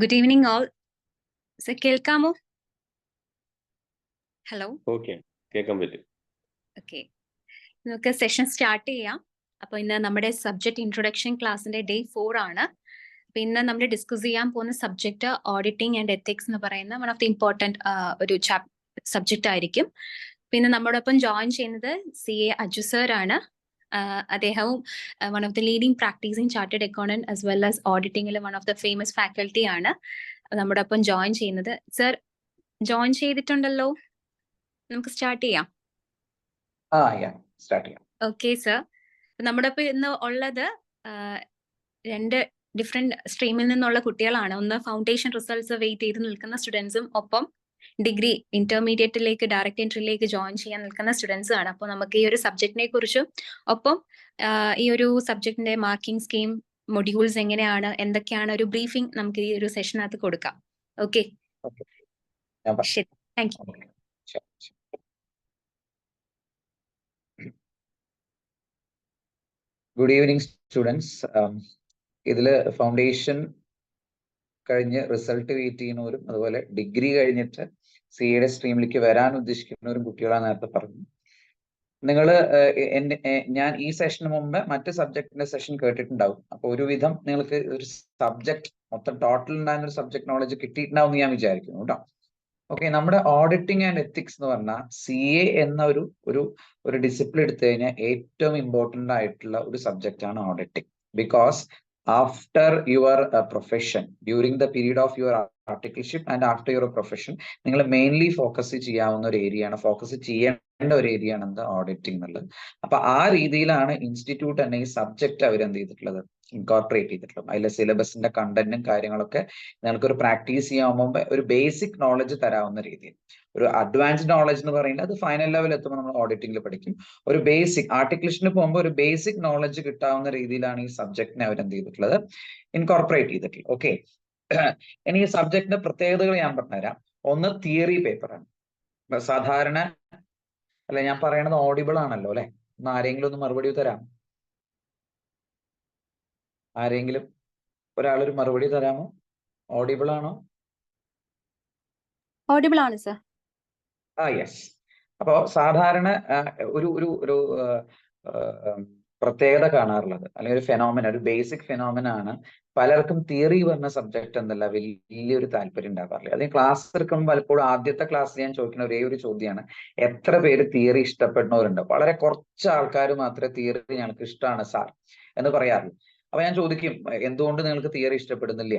Good evening all കേൾക്കാമോ? Hello okay കേൾക്കാൻ പറ്റും. ഓക്കെ നമുക്ക് സെഷൻ സ്റ്റാർട്ട് ചെയ്യാം. അപ്പോൾ ഇന്ന് നമ്മുടെ സബ്ജക്ട് ഇൻട്രൊഡക്ഷൻ ക്ലാസ്സിന്റെ ഡേ ഫോർ ആണ്. അപ്പൊ ഇന്ന് നമ്മൾ ഡിസ്കസ് ചെയ്യാൻ പോകുന്ന സബ്ജക്ട് ഓഡിറ്റിംഗ് ആൻഡ് എത്തിക്സ് എന്ന് പറയുന്ന വൺ ഓഫ് ദി ഇമ്പോർട്ടന്റ് ഒരു സബ്ജക്റ്റ് ആയിരിക്കും. പിന്നെ നമ്മോടൊപ്പം ജോയിൻ ചെയ്യുന്നത് സി എ അജു സർ ആണ്. അദ്ദേഹവും one of the leading practising chartered accountant as well as ഓഡിറ്റിംഗിൽ one of the famous faculty ആണ്. നമ്മുടെ ഒപ്പം ജോയിൻ ചെയ്യുന്നത്. സർ ജോയിൻ ചെയ്തിട്ടുണ്ടല്ലോ? നമുക്ക് സ്റ്റാർട്ട് ചെയ്യാം. ആ സ്റ്റാർട്ട് ചെയ്യാം. ഓക്കെ സർ നമ്മുടെ ഒപ്പം ഇന്ന് ഉള്ളത് രണ്ട് ഡിഫറെന്റ് സ്ട്രീമിൽ നിന്നുള്ള കുട്ടികളാണ്. ഒന്ന് ഫൗണ്ടേഷൻ റിസൾട്ട്സ് വെയിറ്റ് ചെയ്ത് നിൽക്കുന്ന സ്റ്റുഡൻസും ഒപ്പം ഡിഗ്രി ഇന്റർമീഡിയറ്റിലേക്ക് ഡയറക്റ്റ് എൻട്രിയിലേക്ക് ജോയിൻ ചെയ്യാൻ നിൽക്കുന്ന സ്റ്റുഡൻസ് ആണ്. അപ്പോൾ നമുക്ക് ഈ ഒരു സബ്ജക്റ്റിനെ കുറിച്ചും ഒപ്പം ഈ ഒരു സബ്ജക്റ്റിന്റെ മാർക്കിംഗ് സ്കീം മൊഡ്യൂൾസ് എങ്ങനെയാണ് എന്തൊക്കെയാണ് ഒരു ബ്രീഫിംഗ് നമുക്ക് ഈ ഒരു സെഷനകത്ത് കൊടുക്കാം. ഓക്കെ? ശരി. Thank you. Good evening students ഇതിൽ ഫൗണ്ടേഷൻ കഴിഞ്ഞ് റിസൾട്ട് വെയിറ്റ് ചെയ്യുന്നവരും അതുപോലെ ഡിഗ്രി കഴിഞ്ഞിട്ട് സി എയുടെ സ്ട്രീമിലേക്ക് വരാൻ ഉദ്ദേശിക്കുന്നവരും കുട്ടികളാണ് നേരത്തെ പറഞ്ഞു. നിങ്ങൾ ഞാൻ ഈ സെഷന് മുമ്പ് മറ്റു സബ്ജക്റ്റിന്റെ സെഷൻ കേട്ടിട്ടുണ്ടാവും. അപ്പൊ ഒരുവിധം നിങ്ങൾക്ക് ഒരു സബ്ജക്ട് മൊത്തം ടോട്ടൽ ഉണ്ടായിരുന്ന ഒരു സബ്ജക്ട് നോളജ് കിട്ടിയിട്ടുണ്ടാവും എന്ന് ഞാൻ വിചാരിക്കുന്നു കേട്ടോ. ഓക്കെ നമ്മുടെ ഓഡിറ്റിംഗ് ആൻഡ് എത്തിക്സ് എന്ന് പറഞ്ഞാൽ സി എ എന്ന ഒരു ഒരു ഒരു ഡിസിപ്ലിൻ എടുത്തു കഴിഞ്ഞാൽ ഏറ്റവും ഇമ്പോർട്ടന്റ് ആയിട്ടുള്ള ഒരു സബ്ജക്റ്റ് ആണ് auditing because after your profession during the period of your articleship and after your profession നിങ്ങൾ മെയിൻലി ഫോക്കസ് ചെയ്യാവുന്ന ഒരു ഏരിയയാണ് ഫോക്കസ് ചെയ്യേണ്ട ഒരു ഏരിയ ആണ് എന്ത് ഓഡിറ്റിംഗ് എന്നുള്ളത്. അപ്പൊ ആ രീതിയിലാണ് ഇൻസ്റ്റിറ്റ്യൂട്ട് തന്നെ ഈ സബ്ജക്ട് അവർ എന്ത് ചെയ്തിട്ടുള്ളത്? ഇൻകോർപ്പറേറ്റ് ചെയ്തിട്ടുള്ളത് അതിലെ സിലബസിന്റെ കണ്ടന്റും കാര്യങ്ങളൊക്കെ നിങ്ങൾക്ക് ഒരു പ്രാക്ടീസ് ചെയ്യാൻ മുമ്പ് ഒരു ബേസിക് നോളജ് തരാവുന്ന രീതിയിൽ. ഒരു അഡ്വാൻസ്ഡ് നോളജ് എന്ന് പറയുന്നത് അത് ഫൈനൽ ലെവൽ എത്തുമ്പോൾ നമ്മൾ ഓഡിറ്റിംഗിൽ പഠിക്കും. ഒരു ബേസിക് ആർട്ടിക്കുലേഷന് പോകുമ്പോൾ ഒരു ബേസിക് നോളജ് കിട്ടാവുന്ന രീതിയിലാണ് ഈ സബ്ജക്റ്റിനെ അവർ എന്ത് ചെയ്തിട്ടുള്ളത്? ഇൻകോർപ്പറേറ്റ് ചെയ്തിട്ടുള്ളത്. ഓക്കെ ഇനി ഈ സബ്ജക്റ്റിന്റെ പ്രത്യേകതകൾ ഞാൻ പറഞ്ഞുതരാം. ഒന്ന് തിയറി പേപ്പറാണ് സാധാരണ അല്ലെ ഞാൻ പറയണത് ഓഡിബിൾ ആണല്ലോ അല്ലെ? ഒന്ന് ആരെങ്കിലും ഒന്ന് മറുപടി തരാം ആരെങ്കിലും ഒരാളൊരു മറുപടി തരാമോ? ഓഡിബിൾ ആണോ? ഓഡിബിൾ ആണ് സർ ആ യെസ് അപ്പോ സാധാരണ ഒരു ഒരു ഒരു പ്രത്യേകത കാണാറുള്ളത് അല്ലെങ്കിൽ ഒരു ഫെനോമിന ഒരു ബേസിക് ഫെനോമിന ആണ് പലർക്കും തിയറി പറഞ്ഞ സബ്ജക്ട് എന്നല്ല വലിയൊരു താല്പര്യം ഉണ്ടാകാറില്ല അത് ക്ലാസ് എടുക്കുമ്പോൾ പലപ്പോഴും ആദ്യത്തെ ക്ലാസ് ഞാൻ ചോദിക്കുന്ന ഒരേ ഒരു ചോദ്യമാണ് എത്ര പേര് തിയറി ഇഷ്ടപ്പെടുന്നവരുണ്ട്? വളരെ കുറച്ച് ആൾക്കാർ മാത്രമേ തിയറി ഞങ്ങൾക്ക് ഇഷ്ടമാണ് സാർ എന്ന് പറയാറുള്ളൂ. അപ്പൊ ഞാൻ ചോദിക്കും എന്തുകൊണ്ട് നിങ്ങൾക്ക് തിയറി ഇഷ്ടപ്പെടുന്നില്ല?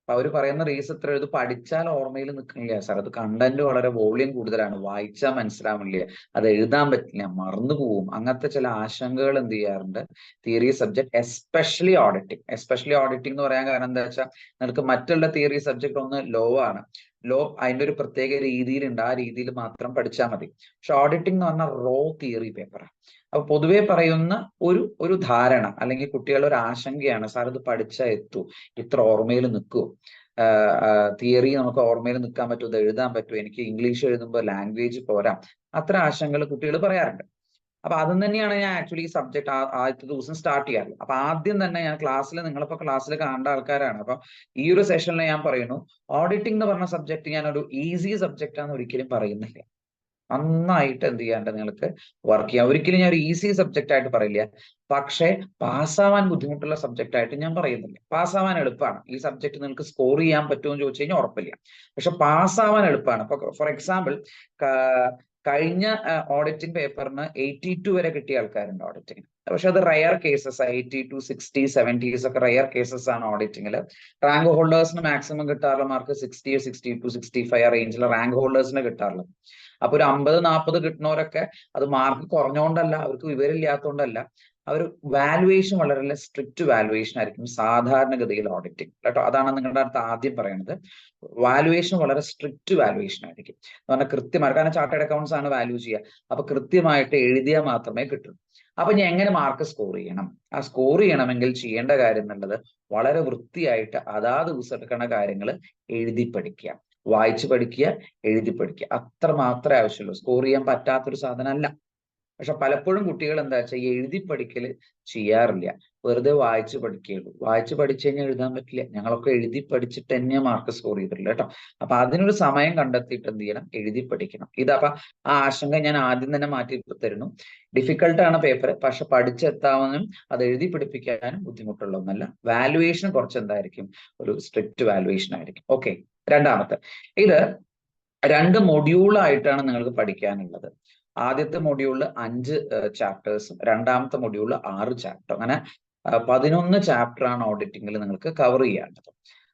അപ്പൊ അവർ പറയുന്ന റീസ് എത്ര ഇത് പഠിച്ചാൽ ഓർമ്മയിൽ നിൽക്കുന്നില്ല സാർ അത് കണ്ടന്റ് വളരെ വോളിയം കൂടുതലാണ്. വായിച്ചാൽ മനസ്സിലാവില്ല അത് എഴുതാൻ പറ്റില്ല. മറന്നു പോവും അങ്ങനത്തെ ചില ആശങ്കകൾ എന്ത് ചെയ്യാറുണ്ട്? Theory subject especially auditing especially auditing എന്ന് പറയാൻ കാരണം എന്താ വെച്ചാൽ നിങ്ങൾക്ക് മറ്റുള്ള തിയറി സബ്ജക്ട് ഒന്ന് ലോ ആണ്. ലോ അതിന്റെ ഒരു പ്രത്യേക രീതിയിലുണ്ട്. ആ രീതിയിൽ മാത്രം പഠിച്ചാൽ മതി. പക്ഷെ ഓഡിറ്റിംഗ് എന്ന് പറഞ്ഞാൽ റോ തിയറി പേപ്പറാണ് അപ്പൊ പൊതുവെ പറയുന്ന ഒരു ഒരു ധാരണ അല്ലെങ്കിൽ കുട്ടികളുടെ ഒരു ആശങ്കയാണ് സാർ ഇത് പഠിച്ചാൽ എത്തൂ ഇത്ര ഓർമ്മയിൽ നിൽക്കുമോ തിയറി നമുക്ക് ഓർമ്മയിൽ നിൽക്കാൻ പറ്റുമോ ഇത് എഴുതാൻ പറ്റുമോ എനിക്ക് ഇംഗ്ലീഷ് എഴുതുമ്പോൾ ലാംഗ്വേജ് പോരാ. അത്ര ആശങ്കകൾ കുട്ടികൾ പറയാറുണ്ട്. അപ്പൊ അതും തന്നെയാണ് ഞാൻ ആക്ച്വലി ഈ സബ്ജക്ട് ആദ്യത്തെ ദിവസം സ്റ്റാർട്ട് ചെയ്യാറ് അപ്പൊ ആദ്യം തന്നെ ഞാൻ ക്ലാസ്സിൽ നിങ്ങളിപ്പോ ക്ലാസ്സിൽ കാണേണ്ട ആൾക്കാരാണ്. അപ്പൊ ഈ ഒരു സെഷനിൽ ഞാൻ പറയുന്നു ഓഡിറ്റിംഗ് എന്ന് പറഞ്ഞ സബ്ജക്ട് ഞാൻ ഒരു ഈസി സബ്ജക്റ്റ് ആണെന്ന് ഒരിക്കലും പറയുന്നില്ല. നന്നായിട്ട് എന്ത് ചെയ്യാണ്ട് നിങ്ങൾക്ക് വർക്ക് ചെയ്യാം. ഒരിക്കലും ഞാൻ ഒരു ഈസി സബ്ജക്റ്റ് ആയിട്ട് പറയില്ല. പക്ഷേ പാസ്സാവാൻ ബുദ്ധിമുട്ടുള്ള സബ്ജക്റ്റ് ആയിട്ട് ഞാൻ പറയുന്നില്ല. പാസ്സാവാൻ എളുപ്പമാണ്. ഈ സബ്ജക്ട് നിങ്ങൾക്ക് സ്കോർ ചെയ്യാൻ പറ്റുമോ എന്ന് ചോദിച്ചു കഴിഞ്ഞാൽ ഉറപ്പില്ല. പക്ഷെ പാസ്സാവാൻ എളുപ്പമാണ്. ഫോർ എക്സാമ്പിൾ കഴിഞ്ഞ ഓഡിറ്റിംഗ് പേപ്പറിന് എയ്റ്റി ടു വരെ കിട്ടിയ ആൾക്കാരുണ്ട് ഓഡിറ്റിംഗ് പക്ഷെ അത് rare cases eighty two sixty seventies ഒക്കെ റയർ കേസസ് ആണ് ഓഡിറ്റിംഗിൽ റാങ്ക് ഹോൾഡേഴ്സിന് maximum കിട്ടാറുള്ള mark sixty sixty two sixty five റേഞ്ചിൽ റാങ്ക് ഹോൾഡേഴ്സിന് കിട്ടാറുള്ളത്. അപ്പൊ ഒരു അമ്പത് നാൽപ്പത് കിട്ടുന്നവരൊക്കെ അത് മാർക്ക് കുറഞ്ഞോണ്ടല്ല അവർക്ക് വിവരമില്ലാത്തതുകൊണ്ടല്ല അവർ വാലുവേഷൻ വളരെ സ്ട്രിക്റ്റ് വാലുവേഷൻ ആയിരിക്കും. സാധാരണഗതിയിൽ ഓഡിറ്റിംഗ് കേട്ടോ? അതാണ് നിങ്ങളുടെ അടുത്ത് ആദ്യം പറയുന്നത് വാലുവേഷൻ വളരെ സ്ട്രിക്റ്റ് വാലുവേഷൻ ആയിരിക്കും. എന്ന് പറഞ്ഞാൽ കൃത്യമായിട്ട് കാരണം ചാർട്ടേഡ് അക്കൗണ്ട്സ് ആണ് വാല്യൂ ചെയ്യുക. അപ്പൊ കൃത്യമായിട്ട് എഴുതിയാൽ മാത്രമേ കിട്ടൂ. അപ്പൊ ഞാൻ എങ്ങനെ മാർക്ക് സ്കോർ ചെയ്യണം? ആ സ്കോർ ചെയ്യണമെങ്കിൽ ചെയ്യേണ്ട കാര്യം എന്നുള്ളത് വളരെ വൃത്തിയായിട്ട് അതാ ദിവസം എടുക്കുന്ന കാര്യങ്ങൾ എഴുതി പഠിക്കുക. വായിച്ചു പഠിക്കുക എഴുതി പഠിക്കുക. അത്ര മാത്രമേ ആവശ്യമുള്ളൂ. സ്കോർ ചെയ്യാൻ പറ്റാത്തൊരു സാധനമല്ല. പക്ഷെ പലപ്പോഴും കുട്ടികൾ എന്താ വെച്ചാൽ എഴുതി പഠിക്കൽ ചെയ്യാറില്ല. വെറുതെ വായിച്ച് പഠിക്കുകയുള്ളൂ. വായിച്ച് പഠിച്ചു കഴിഞ്ഞാൽ എഴുതാൻ പറ്റില്ല. ഞങ്ങളൊക്കെ എഴുതി പഠിച്ചിട്ട് തന്നെ മാർക്ക് സ്കോർ ചെയ്തിട്ടില്ല കേട്ടോ. അപ്പൊ അതിനൊരു സമയം കണ്ടെത്തിയിട്ട് എന്ത് ചെയ്യണം? എഴുതി പഠിക്കണം. ഇതപ്പൊ ആ ആശങ്ക ഞാൻ ആദ്യം തന്നെ മാറ്റി തരുന്നു. ഡിഫിക്കൽട്ടാണ് പേപ്പർ പക്ഷെ പഠിച്ചെത്താവുന്നതും അത് എഴുതി പിടിപ്പിക്കാനും ബുദ്ധിമുട്ടുള്ള ഒന്നല്ല. വാലുവേഷൻ കുറച്ച് എന്തായിരിക്കും? ഒരു സ്ട്രിക്റ്റ് വാലുവേഷൻ ആയിരിക്കും. ഓക്കെ രണ്ടാമത്തെ. ഇത് രണ്ട് മൊഡ്യൂളായിട്ടാണ് നിങ്ങൾക്ക് പഠിക്കാനുള്ളത്. ആദ്യത്തെ മൊഡ്യൂളിൽ അഞ്ച് ചാപ്റ്റേഴ്സും രണ്ടാമത്തെ മൊഡ്യൂളിൽ ആറ് ചാപ്റ്റർ അങ്ങനെ പതിനൊന്ന് ചാപ്റ്റർ ആണ് ഓഡിറ്റിംഗിൽ നിങ്ങൾക്ക് കവർ ചെയ്യാനുള്ളത്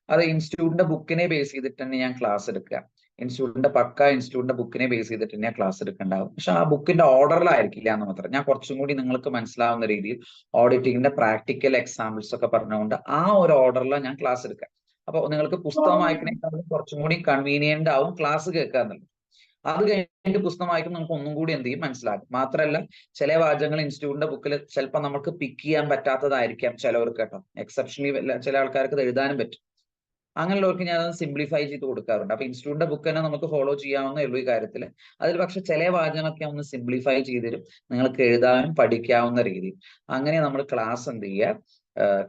അത് ഇൻസ്റ്റിറ്റ്യൂട്ടിന്റെ ബുക്കിനെ ബേസ് ചെയ്തിട്ട് തന്നെ ഞാൻ ക്ലാസ് എടുക്കുക. ഇൻസ്റ്റിറ്റ്യൂട്ടിന്റെ പക്ക ഇൻസ്റ്റിറ്റ്യൂട്ടിന്റെ ബുക്കിനെ ബേസ് ചെയ്തിട്ട് തന്നെ ക്ലാസ് എടുക്കണ്ടാവും. പക്ഷെ ആ ബുക്കിന്റെ ഓർഡറിലായിരിക്കില്ല എന്ന് മാത്രം. ഞാൻ കുറച്ചും കൂടി നിങ്ങൾക്ക് മനസ്സിലാവുന്ന രീതിയിൽ ഓഡിറ്റിംഗിന്റെ പ്രാക്ടിക്കൽ എക്സാമ്പിൾസ് ഒക്കെ പറഞ്ഞുകൊണ്ട് ആ ഒരു ഓർഡറിലാണ് ഞാൻ ക്ലാസ് എടുക്കുക. അപ്പൊ നിങ്ങൾക്ക് പുസ്തകം വായിക്കണേക്കാളും കുറച്ചും കൂടി കൺവീനിയന്റ് ആവും ക്ലാസ് കേൾക്കുക എന്നുള്ളത്. അത് കഴിഞ്ഞിട്ട് പുസ്തകം വായിക്കുമ്പോൾ നമുക്ക് ഒന്നും കൂടി എന്ത് ചെയ്യും? മനസ്സിലാകും. മാത്രമല്ല ചില വാചകങ്ങൾ ഇൻസ്റ്റിറ്റ്യൂട്ടിന്റെ ബുക്കിൽ ചിലപ്പോൾ നമുക്ക് പിക്ക് ചെയ്യാൻ പറ്റാത്തതായിരിക്കാം ചിലവർക്ക് കേട്ടോ. എക്സെപ്ഷനലി ചില ആൾക്കാർക്ക് എഴുതാനും പറ്റും. അങ്ങനെയുള്ളവർക്ക് ഞാൻ അത് സിംപ്ലിഫൈ ചെയ്ത് കൊടുക്കാറുണ്ട്. അപ്പൊ ഇൻസ്റ്റിറ്റ്യൂട്ടിന്റെ ബുക്ക് തന്നെ നമുക്ക് ഫോളോ ചെയ്യാവുന്ന ഉള്ളൂ ഈ കാര്യത്തിൽ അതിൽ പക്ഷെ ചില വാചകങ്ങളൊക്കെ ഒന്ന് സിംപ്ലിഫൈ ചെയ്ത് തരും. നിങ്ങൾക്ക് എഴുതാനും പഠിക്കാവുന്ന രീതിയിൽ. അങ്ങനെ നമ്മൾ ക്ലാസ് എന്ത് ചെയ്യുക?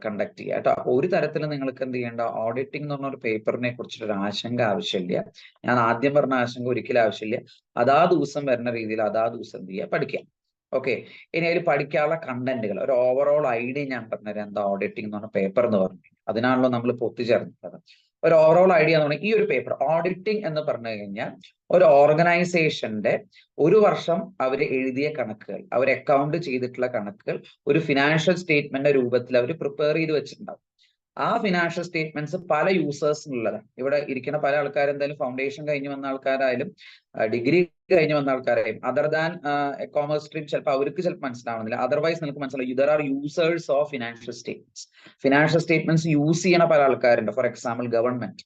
കണ്ടക്ട് ചെയ്യുക. കേട്ടോ? അപ്പൊ ഒരു തരത്തിൽ നിങ്ങൾക്ക് എന്ത് ചെയ്യേണ്ട? ഓഡിറ്റിംഗ് എന്ന് പറഞ്ഞ ഒരു പേപ്പറിനെ കുറിച്ചിട്ട് ഒരു ആശങ്ക ആവശ്യമില്ല. ഞാൻ ആദ്യം പറഞ്ഞ ആശങ്ക ഒരിക്കലും ആവശ്യമില്ല. അതാ ദിവസം വരുന്ന രീതിയിൽ അതാ ദിവസം എന്ത് ചെയ്യുക? പഠിക്കാം ഓക്കെ. ഇനി അതിൽ പഠിക്കാനുള്ള കണ്ടന്റുകൾ ഒരു ഓവറോൾ ഐഡിയ ഞാൻ പറഞ്ഞുതരാം. എന്താ ഓഡിറ്റിംഗ് എന്ന് പറഞ്ഞ പേപ്പർ എന്ന് പറഞ്ഞു അതിനാണല്ലോ നമ്മൾ ഇപ്പോൾ ഒത്തുചേർന്നത്. ഒരു ഓവറോൾ ഐഡിയ എന്ന് പറഞ്ഞാൽ ഈ ഒരു പേപ്പർ ഓഡിറ്റിംഗ് എന്ന് പറഞ്ഞു കഴിഞ്ഞാൽ ഒരു ഓർഗനൈസേഷന്റെ ഒരു വർഷം അവർ എഴുതിയ കണക്കുകൾ അവർ അക്കൗണ്ട് ചെയ്തിട്ടുള്ള കണക്കുകൾ ഒരു ഫിനാൻഷ്യൽ സ്റ്റേറ്റ്മെന്റിന്റെ രൂപത്തിൽ അവർ പ്രിപ്പയർ ചെയ്ത് വെച്ചിട്ടുണ്ടാവും. ആ ഫിനാൻഷ്യൽ സ്റ്റേറ്റ്മെന്റ്സ് പല യൂസേഴ്സിനുള്ളതാണ് ഇവിടെ ഇരിക്കുന്ന പല ആൾക്കാർ എന്തായാലും ഫൗണ്ടേഷൻ കഴിഞ്ഞ് വന്ന ആൾക്കാരായാലും ഡിഗ്രി കഴിഞ്ഞ് വന്ന ആൾക്കാരായാലും അതർ ദാൻ കോമേഴ്സ് സ്ട്രീം ചിലപ്പോൾ അവർക്ക് ചിലപ്പോൾ മനസ്സിലാവുന്നില്ല. അതർവൈസ് നിങ്ങൾക്ക് മനസ്സിലാവും. Either are users of financial statements financial statements use ചെയ്യുന്ന പല ആൾക്കാരുണ്ട്. ഫോർ എക്സാമ്പിൾ ഗവൺമെന്റ്